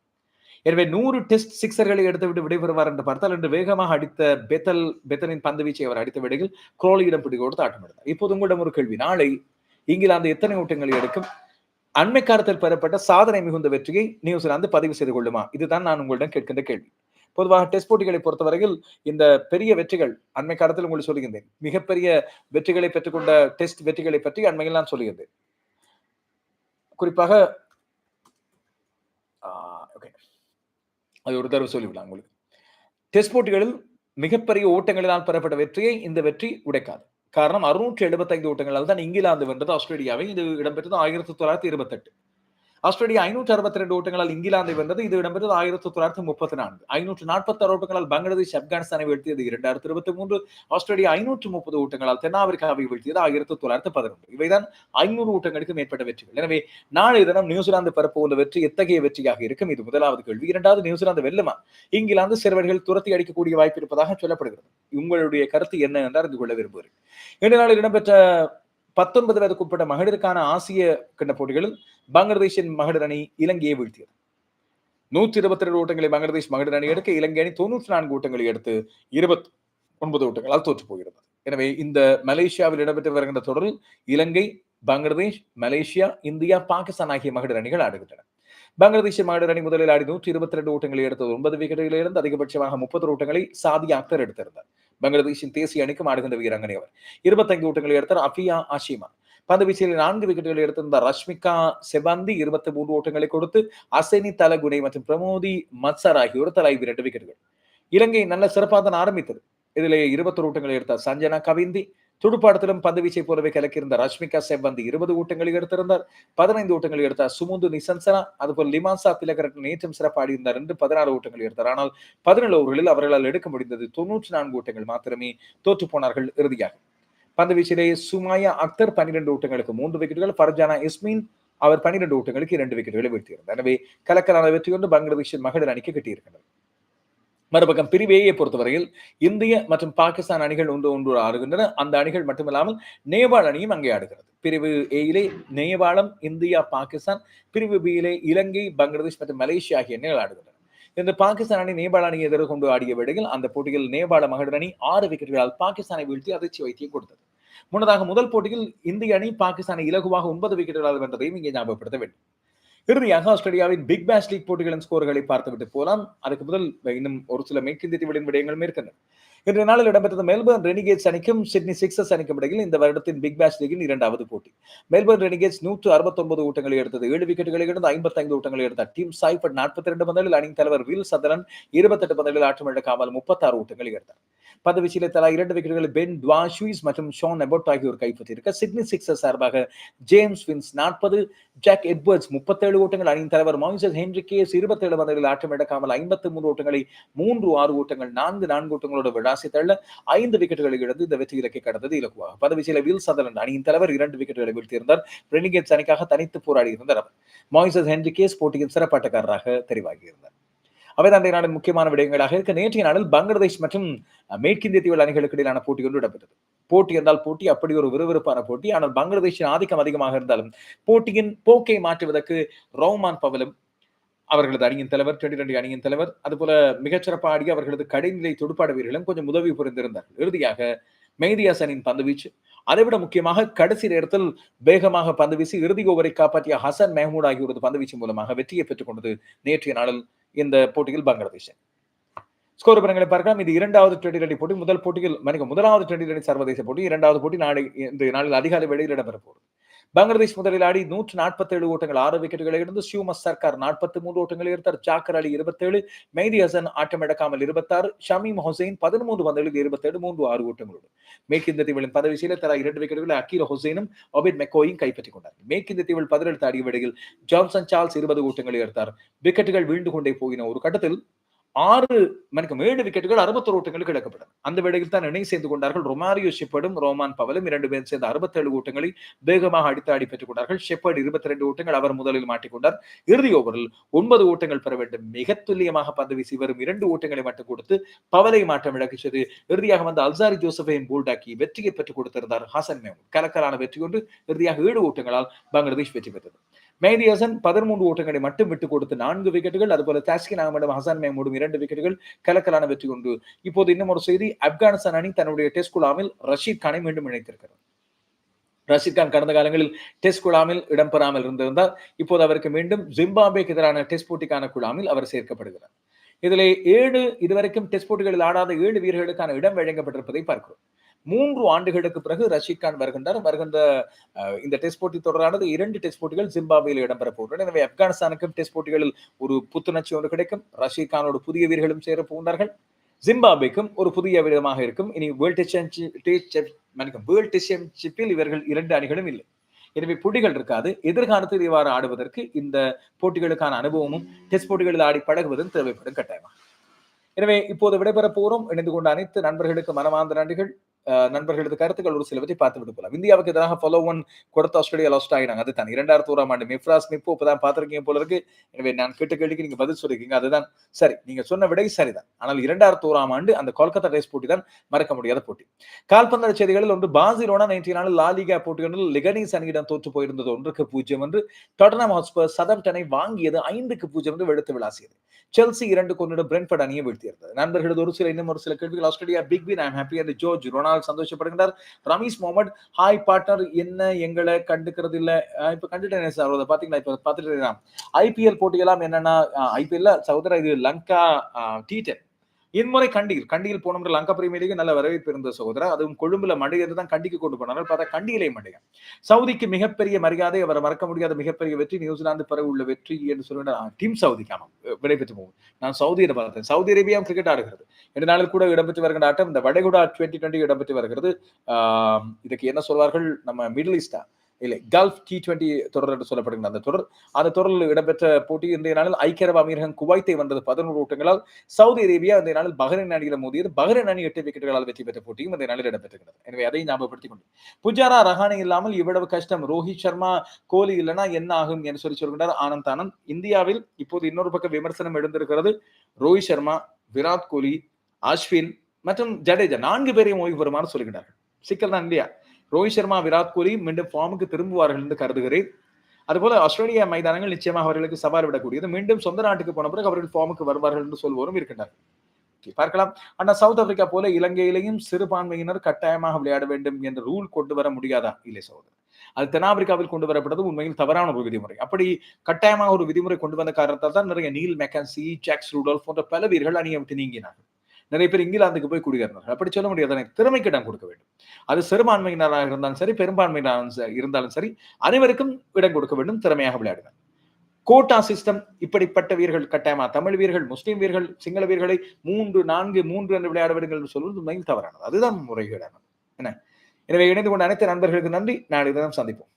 எனவே நூறு டெஸ்ட் சிக்ஸர்களை எடுத்துவிட்டு விடைபெறுவார் என்று பார்த்தால் இன்று வேகமாக அடித்த பெத்தல் பெத்தலின் பந்து வீச்சை அவர் அடித்த விடையில் குரோலியிடம் பிடி கொடுத்து ஆட்டம் எடுத்தார். இப்போது உங்களிடம் ஒரு கேள்வி. நாளை இங்கிலாந்து எத்தனை ஓட்டங்களை எடுக்கும்? அண்மை காலத்தில் பெறப்பட்ட சாதனை மிகுந்த வெற்றியை நியூசிலாந்து பதிவு செய்து கொள்ளுமா? இதுதான் நான் உங்களிடம் கேட்கின்ற கேள்வி. பொதுவாக டெஸ்ட் போட்டிகளை பொறுத்தவரையில் இந்த பெரிய வெற்றிகள் அண்மை காலத்தில் உங்களுக்கு சொல்லுகின்றேன். மிகப்பெரிய வெற்றிகளை பெற்றுக்கொண்ட டெஸ்ட் வெற்றிகளை பற்றி அண்மையில் நான் சொல்லுகின்றேன். குறிப்பாக அது ஒரு தடவை சொல்லிவிடலாம் உங்களுக்கு. டெஸ்ட் போட்டிகளில் மிகப்பெரிய ஓட்டங்களினால் பெறப்பட்ட வெற்றியை இந்த வெற்றி உடைக்காது. காரணம் அறுநூற்றி எழுபத்தைந்து ஓட்டங்களால் தான் இங்கிலாந்து வென்றது ஆஸ்திரேலியாவை இது இடம்பெற்றது ஆயிரத்தி தொள்ளாயிரத்தி இருபத்தெட்டு. ஆஸ்திரேலியா ஐநூற்றி அறுபத்தி ரெண்டு ஓட்டங்களால் இங்கிலாந்தை வென்றது. இது இடம்பெற்றது ஆயிரத்தி தொள்ளாயிரத்தி முப்பத்தி நான்கு ஐநூற்று நாற்பத்தி ஆறு ஓட்டங்களால் பங்களாதேஷ் ஆப்கானிஸ்தானை வீழ்த்தியது. இரண்டாயிரத்தி இருபத்தி மூன்று ஆஸ்திரேலியா ஐநூற்று முப்பது ஓட்டங்களால் தென்னாப்பிரிக்காவை வீழ்த்தியது. ஆயிரத்தி தொள்ளாயிரத்தி பதினொன்று. இவைதான் ஐநூறு ஓட்டங்களுக்கு மேற்பட்ட வெற்றிகள். எனவே நாளைய தினம் நியூசிலாந்து பரப்புகின்ற வெற்றி எத்தகைய வெற்றியாக இருக்கும்? இது முதலாவது கேள்வி. இரண்டாவது நியூசிலாந்து வெல்லுமா? இங்கிலாந்து சிறுவர்கள் துரத்தி அடிக்கக்கூடிய வாய்ப்பு இருப்பதாக சொல்லப்படுகிறது. உங்களுடைய கருத்து என்ன என்று அறிந்து கொள்ள விரும்புகிறேன். இன்று நாளில் இடம்பெற்ற பத்தொன்பது வயதுக்குட்பட்ட மகளிருக்கான ஆசிய கிண்ண போட்டிகளில் பங்களாதேஷின் மகளிர் அணி இலங்கையை வீழ்த்தியது. நூற்றி இருபத்தி ரெண்டு ஓட்டங்களை பங்களாதேஷ் மகளிர் அணி எடுக்க இலங்கை அணி தொன்னூற்றி நான்கு ஓட்டங்களை எடுத்து இருபத்தி ஒன்பது ஓட்டங்களால் தோற்று போகிறது. எனவே இந்த மலேசியாவில் இடம்பெற்று வருகின்ற தொடரில் இலங்கை பங்களாதேஷ் மலேசியா இந்தியா பாகிஸ்தான் ஆகிய மகளிர் அணிகள் ஆடுகின்றன. பங்களாதேஷ் மகளிர் அணி முதலில் ஆடி நூற்றி இருபத்தி ரெண்டு ஓட்டங்களை எடுத்தது. ஒன்பது விக்கெட்டுகளிலிருந்து அதிகபட்சமாக முப்பது ஓட்டங்களை சாதி அக்தர் எடுத்திருந்தார். பங்களாதேஷின் தேசிய அணிக்கும் ஆடுகின்ற வீராங்கனை அவர். இருபத்தைந்து ஓட்டங்களை எடுத்தார் அஃபியா ஆஷிமா. பந்து வீச்சில் நான்கு விக்கெட்டுகளை எடுத்திருந்த ரஷ்மிகா செபந்தி இருபத்தி மூன்று ஓட்டங்களை கொடுத்து அசனி தலகுனை மற்றும் பிரமோதி மத்சர் ஆகியோர் தலா இரண்டு விக்கெட்டுகள். இலங்கை நல்ல சிறப்பாக தான் ஆரம்பித்தது. இதிலே இருபத்தொரு ஓட்டங்களை எடுத்தார் சஞ்சனா கவிந்தி. துடுப்பாட்டத்திலும் பந்து வீச்சை போலவே கலக்கியிருந்த ரஷ்மிகா செவ்வந்தி இருபது ஓட்டங்களை எடுத்திருந்தார். பதினைந்து ஓட்டங்களை எடுத்தார். சுமுந்து நிசன்சனா அதுபோல் லிமான்சா திலகரட்டன் நேற்றும் சிறப்பாடி இருந்தார் என்று பதினாறு ஓட்டங்களை எடுத்தார். ஆனால் பதினேழு ஓவர்களில் அவர்களால் எடுக்க முடிந்தது தொன்னூற்றி நான்கு ஓட்டங்கள் மாத்திரமே தோற்று போனார்கள் இறுதியாக. பந்தவீச்சிலே சுமாயா அக்தர் பன்னிரண்டு ஓட்டங்களுக்கு மூன்று விக்கெட்டுகள் ஃபர்ஜானா இஸ்மீன் அவர் பன்னிரண்டு ஓட்டங்களுக்கு இரண்டு விக்கெட்டுகளை வீழ்த்தியிருந்தார். எனவே கலக்கலான வெற்றி கொண்டு பங்களாதேஷின் மகளிர் அணிக்கு கிட்டியிருக்கின்றனர் மறுபக்கம் பிரிவு ஏயை பொறுத்தவரையில் இந்திய மற்றும் பாகிஸ்தான் அணிகள் ஒன்று ஒன்று ஆடுகின்றன. அந்த அணிகள் மட்டுமில்லாமல் நேபாள் அணியும் அங்கே ஆடுகிறது. பிரிவு ஏயிலே நேபாளம் இந்தியா பாகிஸ்தான் பிரிவு பியிலே இலங்கை பங்களாதேஷ் மற்றும் மலேசியா ஆகிய அணிகள் ஆடுகின்றன. இந்த பாகிஸ்தான் அணி நேபாள அணியை எதிர்கொண்டு ஆடிய வேளையில் அந்த போட்டியில் நேபாள மகளிர் அணி ஆறு விக்கெட்டுகளால் பாகிஸ்தானை வீழ்த்தி அதிர்ச்சி வைத்தியை கொடுத்தது. முன்னதாக முதல் போட்டியில் இந்திய அணி பாகிஸ்தானை இலகுவாக ஒன்பது விக்கெட்டுகளால் வென்றதையும் இங்கே ஞாபகப்படுத்த வேண்டும். இறுதியாக ஆஸ்திரேலியாவின் பிக் பேஷ் லீக் போட்டிகளின் ஸ்கோர்களை பார்த்துவிட்டு போலாம். அதுக்கு முதல் இன்னும் ஒரு சில மேற்கிந்திய தீவுகளின் விடயங்களும் இருக்கின்றன. இன்றைய நாளில் இடம்பெற்றது மெல்பர்ன் ரெனிகேட்ஸ் அணிக்கும் சிட்னி சிக்ஸஸ் அணிக்கும் இடையில் இந்த வருடத்தின் பிக் பேஷ் லீகின் இரண்டாவது போட்டி. மெல்பர்ன் ரெனிகேட்ஸ் நூற்று அறுபத்தொன்பது ஓட்டங்களை எடுத்தது. ஏழு விக்கெட்டுகளை இருந்து ஐம்பத்தைந்து ஓட்டங்களை எடுத்த டீம் சாய்பட் நாற்பத்தி ரெண்டு பந்தலில் அணி தலைவர் வில் சதரன் இருபத்தெட்டு பந்தலில் ஆட்டம் இழக்காமல் முப்பத்தாறு ஓட்டங்களை எடுத்தார். பதவிச்சியில தலா இரண்டு விக்கெட்டுகளை பென் டுவாஷூஸ் மற்றும் ஷோன் அபோட் ஆகியோர் கைப்பற்றியிருக்க சிட்னி சிக்ஸர் சார்பாக ஜேம்ஸ் வின்ஸ் நாற்பது ஜாக் எட்வர்ட்ஸ் முப்பத்தேழு ஓட்டங்கள் அணியின் தலைவர் மாய்சஸ் ஹென்ரிகேஸ் இருபத்தேழு பந்தலில் ஆட்டம் இழக்காமல் ஐம்பத்தி மூன்று ஓட்டங்களை மூன்று ஆறு ஓட்டங்கள் நான்கு நான்கு ஓட்டங்களோடு ராசி தள்ள ஐந்து விக்கெட்டுகளை இழந்து இந்த வெற்றி இலக்கை கடந்தது இலக்குவாக பந்துவீச்சில வில் சதலன் அணியின் தலைவர் இரண்டு விக்கெட்டுகளை வீழ்த்தியிருந்தார். பிரெனிகேட்ஸ் அணிக்காக தனித்து போராடி இருந்தார் அவர். மாய்சஸ் ஹென்ரிகேஸ் போட்டியின் சிறப்பாட்டக்காரராக தெரிவாகியிருந்தார். அவைதான் நாளின் முக்கியமான விடயங்களாக இருக்க நேற்றைய நாளில் பங்களாதேஷ் மற்றும் மேற்கிந்திய தீவு அணிகளுக்கு இடையிலான போட்டி ஒன்று இடம்பெற்றது. போட்டி என்றால் போட்டி அப்படி ஒரு விறுவிறுப்பான போட்டி. ஆனால் பங்களாதேஷின் ஆதிக்கம் அதிகமாக இருந்தாலும் போட்டியின் போக்கை மாற்றுவதற்கு ரோமான் பவலும் அவர்களது அணியின் தலைவர் டுவெண்டி டுவெண்டி அணியின் தலைவர் அதுபோல மிகச்சிறப்பாக ஆடி அவர்களது கடைநிலை தொடுப்பாட வீரர்களும் கொஞ்சம் உதவி புரிந்திருந்தார்கள். இறுதியாக மெய்தியாசனின் பந்து வீச்சு. அதைவிட முக்கியமாக கடைசி நேரத்தில் வேகமாக பந்து வீசி இறுதி ஓவரை காப்பாற்றிய ஹசன் மெஹமூட் ஆகியோரது பந்து வீச்சு மூலமாக வெற்றியை பெற்றுக் கொண்டது நேற்றைய நாளில் இந்த போட்டியில் பங்களாதேஷ் ஸ்கோர் விவரங்களை பார்க்கலாம். இது இரண்டாவது டுவெண்டி டுவெண்டி போட்டி. முதல் போட்டியில் மணிக்கு முதலாவது டுவெண்டி டுவெண்டி சர்வதேச போட்டி. இரண்டாவது போட்டி நாளை இந்த நாளில் அதிகாலை வேளையில் இடம்பெற போகிறது. பங்களாதேஷ் முதலில் ஆடி நூற்று நாற்பத்தேழு ஓட்டங்கள் ஆறு விக்கெட்டுகளை இருந்து ஷியூமஸ் சர்க்கார் நாற்பத்தி மூன்று ஓட்டங்களை எடுத்தார். ஜாக்கர் அலி இருபத்தேழு மெய்தி ஹசன் ஆட்டமிடக்காமல் இருபத்தாறு ஷமீம் ஹுசைன் பதிமூன்று பந்துகளில் இருபத்தேழு மூன்று ஆறு ஓட்டங்களோடு. மேற்கிந்த தீவின் பதவிசியில தலா இரண்டு விக்கெட்டுகளை அக்கீல் ஹுசைனும் ஒபிட் மெக்கோயும் கைப்பற்றிக் கொண்டார். மேற்கிந்த தீவில் பதினெட்டு அடிவடையில் ஜான்சன் சார்ல்ஸ் இருபது ஓட்டங்களை எடுத்தார். விக்கெட்டுகள் வீழ்ந்து கொண்டே போகின ஒரு கட்டத்தில் ஆறு மணிக்கு ஏழு விக்கெட்டுகள் அறுபத்தொரு ஓட்டங்களுக்கு இழக்கப்பட்டது அந்த வேளையில் தான் இணை சேர்ந்து கொண்டார்கள். ரொமாரியோ ஷெப்படும் ரோமான் பவலும் இரண்டு பேரும் சேர்ந்து அறுபத்தேழு ஓட்டங்களை வேகமாக அடித்து ஆடி பெற்றுக் கொண்டார்கள். ஷெப்பர்ட் இருபத்தி ரெண்டு ஓட்டங்கள் அவர் முதலில் மாட்டிக்கொண்டார் இறுதி ஓவரில் ஒன்பது ஓட்டங்கள் பெற வேண்டும். மிக துல்லியமாக பந்து வீசி வரும் இரண்டு ஓட்டங்களை மட்டும் கொடுத்து பவலை மாற்றம் இழக்கிச்சது இறுதியாக வந்த அல்சாரி ஜோசஃபையும் போல்டாக்கி வெற்றியை பெற்றுக் கொடுத்திருந்தார். ஹாசன் மேமூன் கலக்கலான வெற்றி கொண்டு இறுதியாக ஏழு ஓட்டங்களால் பங்களாதேஷ் வெற்றி பெற்றது. மேதி ஹசன் பதிமூன்று ஓட்டங்களை மட்டும் விட்டுக் கொடுத்து நான்கு விக்கெட்டுகள் அதுபோல தாஸ்கின் அகமடும் ஹசான் மேமூடும் இரண்டு விக்கெட்டுகள் கலக்கலான வெற்றி கொண்டு இப்போது இன்னும் ஒரு செய்தி ஆப்கானிஸ்தான் அணி தன்னுடைய டெஸ்ட் குழாமில் ரஷீத் கானை மீண்டும் இணைத்திருக்கிறது. ரஷீத் கான் கடந்த காலங்களில் டெஸ்ட் குழாமில் இடம்பெறாமல் இருந்திருந்தார் இப்போது அவருக்கு மீண்டும் ஜிம்பாபேக்கு எதிரான டெஸ்ட் போட்டிக்கான குழாமில் அவர் சேர்க்கப்படுகிறார். இதிலே ஏழு இதுவரைக்கும் டெஸ்ட் போட்டிகளில் ஆடாத ஏழு வீரர்களுக்கான இடம் வழங்கப்பட்டிருப்பதை பார்க்கிறோம். மூன்று ஆண்டுகளுக்கு பிறகு ரஷீத் கான் வருகின்றார். வருகின்ற இந்த டெஸ்ட் போட்டி தொடரானது இரண்டு டெஸ்ட் போட்டிகள் ஜிம்பாபேயில் இடம்பெற போகின்றன. எனவே ஆப்கானிஸ்தானுக்கும் டெஸ்ட் போட்டிகளில் ஒரு புத்துணர்ச்சி ஒன்று கிடைக்கும். ரஷீத் கானோடு புதிய வீரர்களும் சேர போகின்றார்கள். ஜிம்பாபேக்கும் ஒரு புதிய விதமாக இருக்கும். இனி வேர்ல்டு மன்னிக்கும் வேர்ல்டு சாம்பியன்ஷிப்பில் இவர்கள் இரண்டு அணிகளும் இல்லை. எனவே போட்டிகள் இருக்காது. எதிர்காலத்தில் இவ்வாறு ஆடுவதற்கு இந்த போட்டிகளுக்கான அனுபவமும் டெஸ்ட் போட்டிகளில் ஆடி பழகுவதும் தேவைப்படும் கட்டாயமாக எனவே இப்போது விடைபெற போறோம் இணைந்து கொண்ட அனைத்து நண்பர்களுக்கு மனமார்ந்த நன்றிகள். நண்பர்களது கருத்துக்கள் ஒரு சிலவற்றை பார்த்து விட்டு போலாம். இந்தியாவுக்கு எதிராக ஃபாலோ ஒன் கொடுத்த ஆஸ்திரேலியா லாஸ்ட் ஆகினாங்க அதுதான். இரண்டாயிரத்தி ஓராம் ஆண்டு மிஃப்ராஸ் மிப்பு இப்பதான் பார்த்திருக்கீங்க போல இருக்கு. எனவே நான் கேட்ட கேள்விக்கு நீங்க பதில் சொல்லிருக்கீங்க. அதுதான். சரி நீங்க சொன்ன விடை சரிதான். ஆனால் இரண்டாயிரத்தி ஓராம் ஆண்டு அந்த கொல்கத்தா ரேஸ் போட்டி தான் மறக்க முடியாத போட்டி. கால்பந்து செய்திகளில் ஒன்று பாசிரோனா நைன்டி நாள் லாலிகா போட்டிகளில் லிகனிஸ் அணியிடம் தோற்று போயிருந்தது ஒன்றுக்கு பூஜ்ஜியம் என்று டொட்டனம் ஹாஸ்பர் சதம்டனை வாங்கியது ஐந்துக்கு பூஜ்ஜியம் என்று வெளுத்து விளாசியது. செல்சி இரண்டு கொண்டு பிரென்ஃபர்ட் அணியை வீழ்த்தியிருந்தது. நண்பர்களது ஒரு சில இன்னும் ஒரு சில கேள்விகள். Australia big win I'm happy and George Ronald சந்தோஷப்படுகிறார் Rameez Mohammed hi partner என்ன எங்களை கண்டுக்கிறது இல்ல இப்ப கண்டுட்டேன் சார் அதை பாத்தீங்களா? இப்ப பாத்துட்டு ஐபிஎல் போட்டியெல்லாம் என்னன்னா ஐபிஎல்ல சகோதரா இது லங்கா டி டென். இன்முறை கண்டியில் கண்டியில் போன முறை லங்கா பிரீமியர் லீக் நல்ல வரவேற்பு இருந்த சகோதரர் அதுவும் கொழும்புல மடையிறது தான் கண்டிக்கு கொண்டு போனார்கள் பார்த்தா கண்டியிலே மடையா. சவுதிக்கு மிகப்பெரிய மரியாதை அவர் மறக்க முடியாத மிகப்பெரிய வெற்றி நியூசிலாந்து பிறகு உள்ள வெற்றி என்று சொல்லுவேன் டீம் சவுதிக்கு விடைபெற்று போகும். நான் சவுதியை பார்த்தேன். சவுதி அரேபியா கிரிக்கெட் ஆடுகிறது. இரண்டு நாளில் கூட இடம்பெற்று வருகிற ஆட்டம் இந்த வடகுடா டுவெண்ட்டி டுவெண்ட்டி இடம்பெற்று வருகிறது. இதுக்கு என்ன சொல்வார்கள்? நம்ம மிடில் ஈஸ்டா இல்லை கல்ஃப் டி டுவெண்ட்டி தொடர் என்று சொல்லப்படுகிற அந்த தொடர். அந்த தொடரில் இடம்பெற்ற போட்டி இன்றைய நாளில் ஐக்கிய அரபு அமீரகம் குவைத்தை வென்றது. பதினோரு ஓட்டங்களால் சவுதி அரேபியா இந்த நாளில் பஹ்ரைன் அணியில் மோதியது. பஹ்ரைன் அணி எட்டு விக்கெட்டுகளால் வெற்றி பெற்ற போட்டியும் இந்த நாளில் இடம்பெற்றிருக்கிறது. எனவே அதை ஞாபகப்படுத்திக் கொண்டு. புஜாரா ரஹானி இல்லாமல் இவ்வளவு கஷ்டம். ரோஹித் சர்மா கோலி இல்லைன்னா என்ன ஆகும் என்று சொல்லி சொல்கின்றார் ஆனந்த் ஆனந்த். இந்தியாவில் இப்போது இன்னொரு பக்கம் விமர்சனம் எழுந்திருக்கிறது. ரோஹித் சர்மா விராட் கோலி அஸ்வின் மற்றும் ஜடேஜா நான்கு பேரையும் ஓய்வு பெறுமாறு சொல்கிறார்கள் சிக்கல் தான் இல்லையா? ரோஹித் சர்மா விராட் கோலி மீண்டும் ஃபார்முக்கு திரும்புவார்கள் என்று கருதுகிறேன். அதுபோல ஆஸ்திரேலியா மைதானங்கள் நிச்சயமாக அவர்களுக்கு சவால் விடக்கூடியது. மீண்டும் சொந்த நாட்டுக்கு போன பிறகு அவர்கள் ஃபார்முக்கு வருவார்கள் என்று சொல்வோரும் இருக்கின்றனர். பார்க்கலாம். ஆனா சவுத் ஆப்பிரிக்கா போல இலங்கையிலையும் சிறுபான்மையினர் கட்டாயமாக விளையாட வேண்டும் என்ற ரூல் கொண்டு வர முடியாதா? இல்லை சகோதரர். அது தென்னாப்பிரிக்காவில் கொண்டு வரப்பட்டது உண்மையில் தவறான ஒரு விதிமுறை. அப்படி கட்டாயமாக ஒரு விதிமுறை கொண்டு வந்த காரணத்தால் தான் நிறைய நீல் மெக்கன்சி ஜாக்ஸ் ரூடல் போன்ற பல வீரர்கள் அணியை விட்டு நீங்கினார்கள். நிறைய பேர் இங்கிலாந்துக்கு போய் குடியேறினார்கள். அப்படி சொல்ல முடியாது. அதனை திறமைக்கு இடம் கொடுக்க வேண்டும். அது சிறுபான்மையினராக இருந்தாலும் சரி பெரும்பான்மையினராக இருந்தாலும் சரி அனைவருக்கும் இடம் கொடுக்க வேண்டும். திறமையாக விளையாடுங்கள். கோட்டா சிஸ்டம் இப்படிப்பட்ட வீரர்கள் கட்டாயமா? தமிழ் வீரர்கள் முஸ்லீம் வீரர்கள் சிங்கள வீரர்களை மூன்று நான்கு மூன்று என்று விளையாட வேண்டும் என்று சொல்வது உண்மையில் தவறானது. அதுதான் முறைகேடானது. என்ன? எனவே இணைந்து கொண்ட அனைத்து நண்பர்களுக்கு நன்றி. நான் தினம் சந்திப்போம்.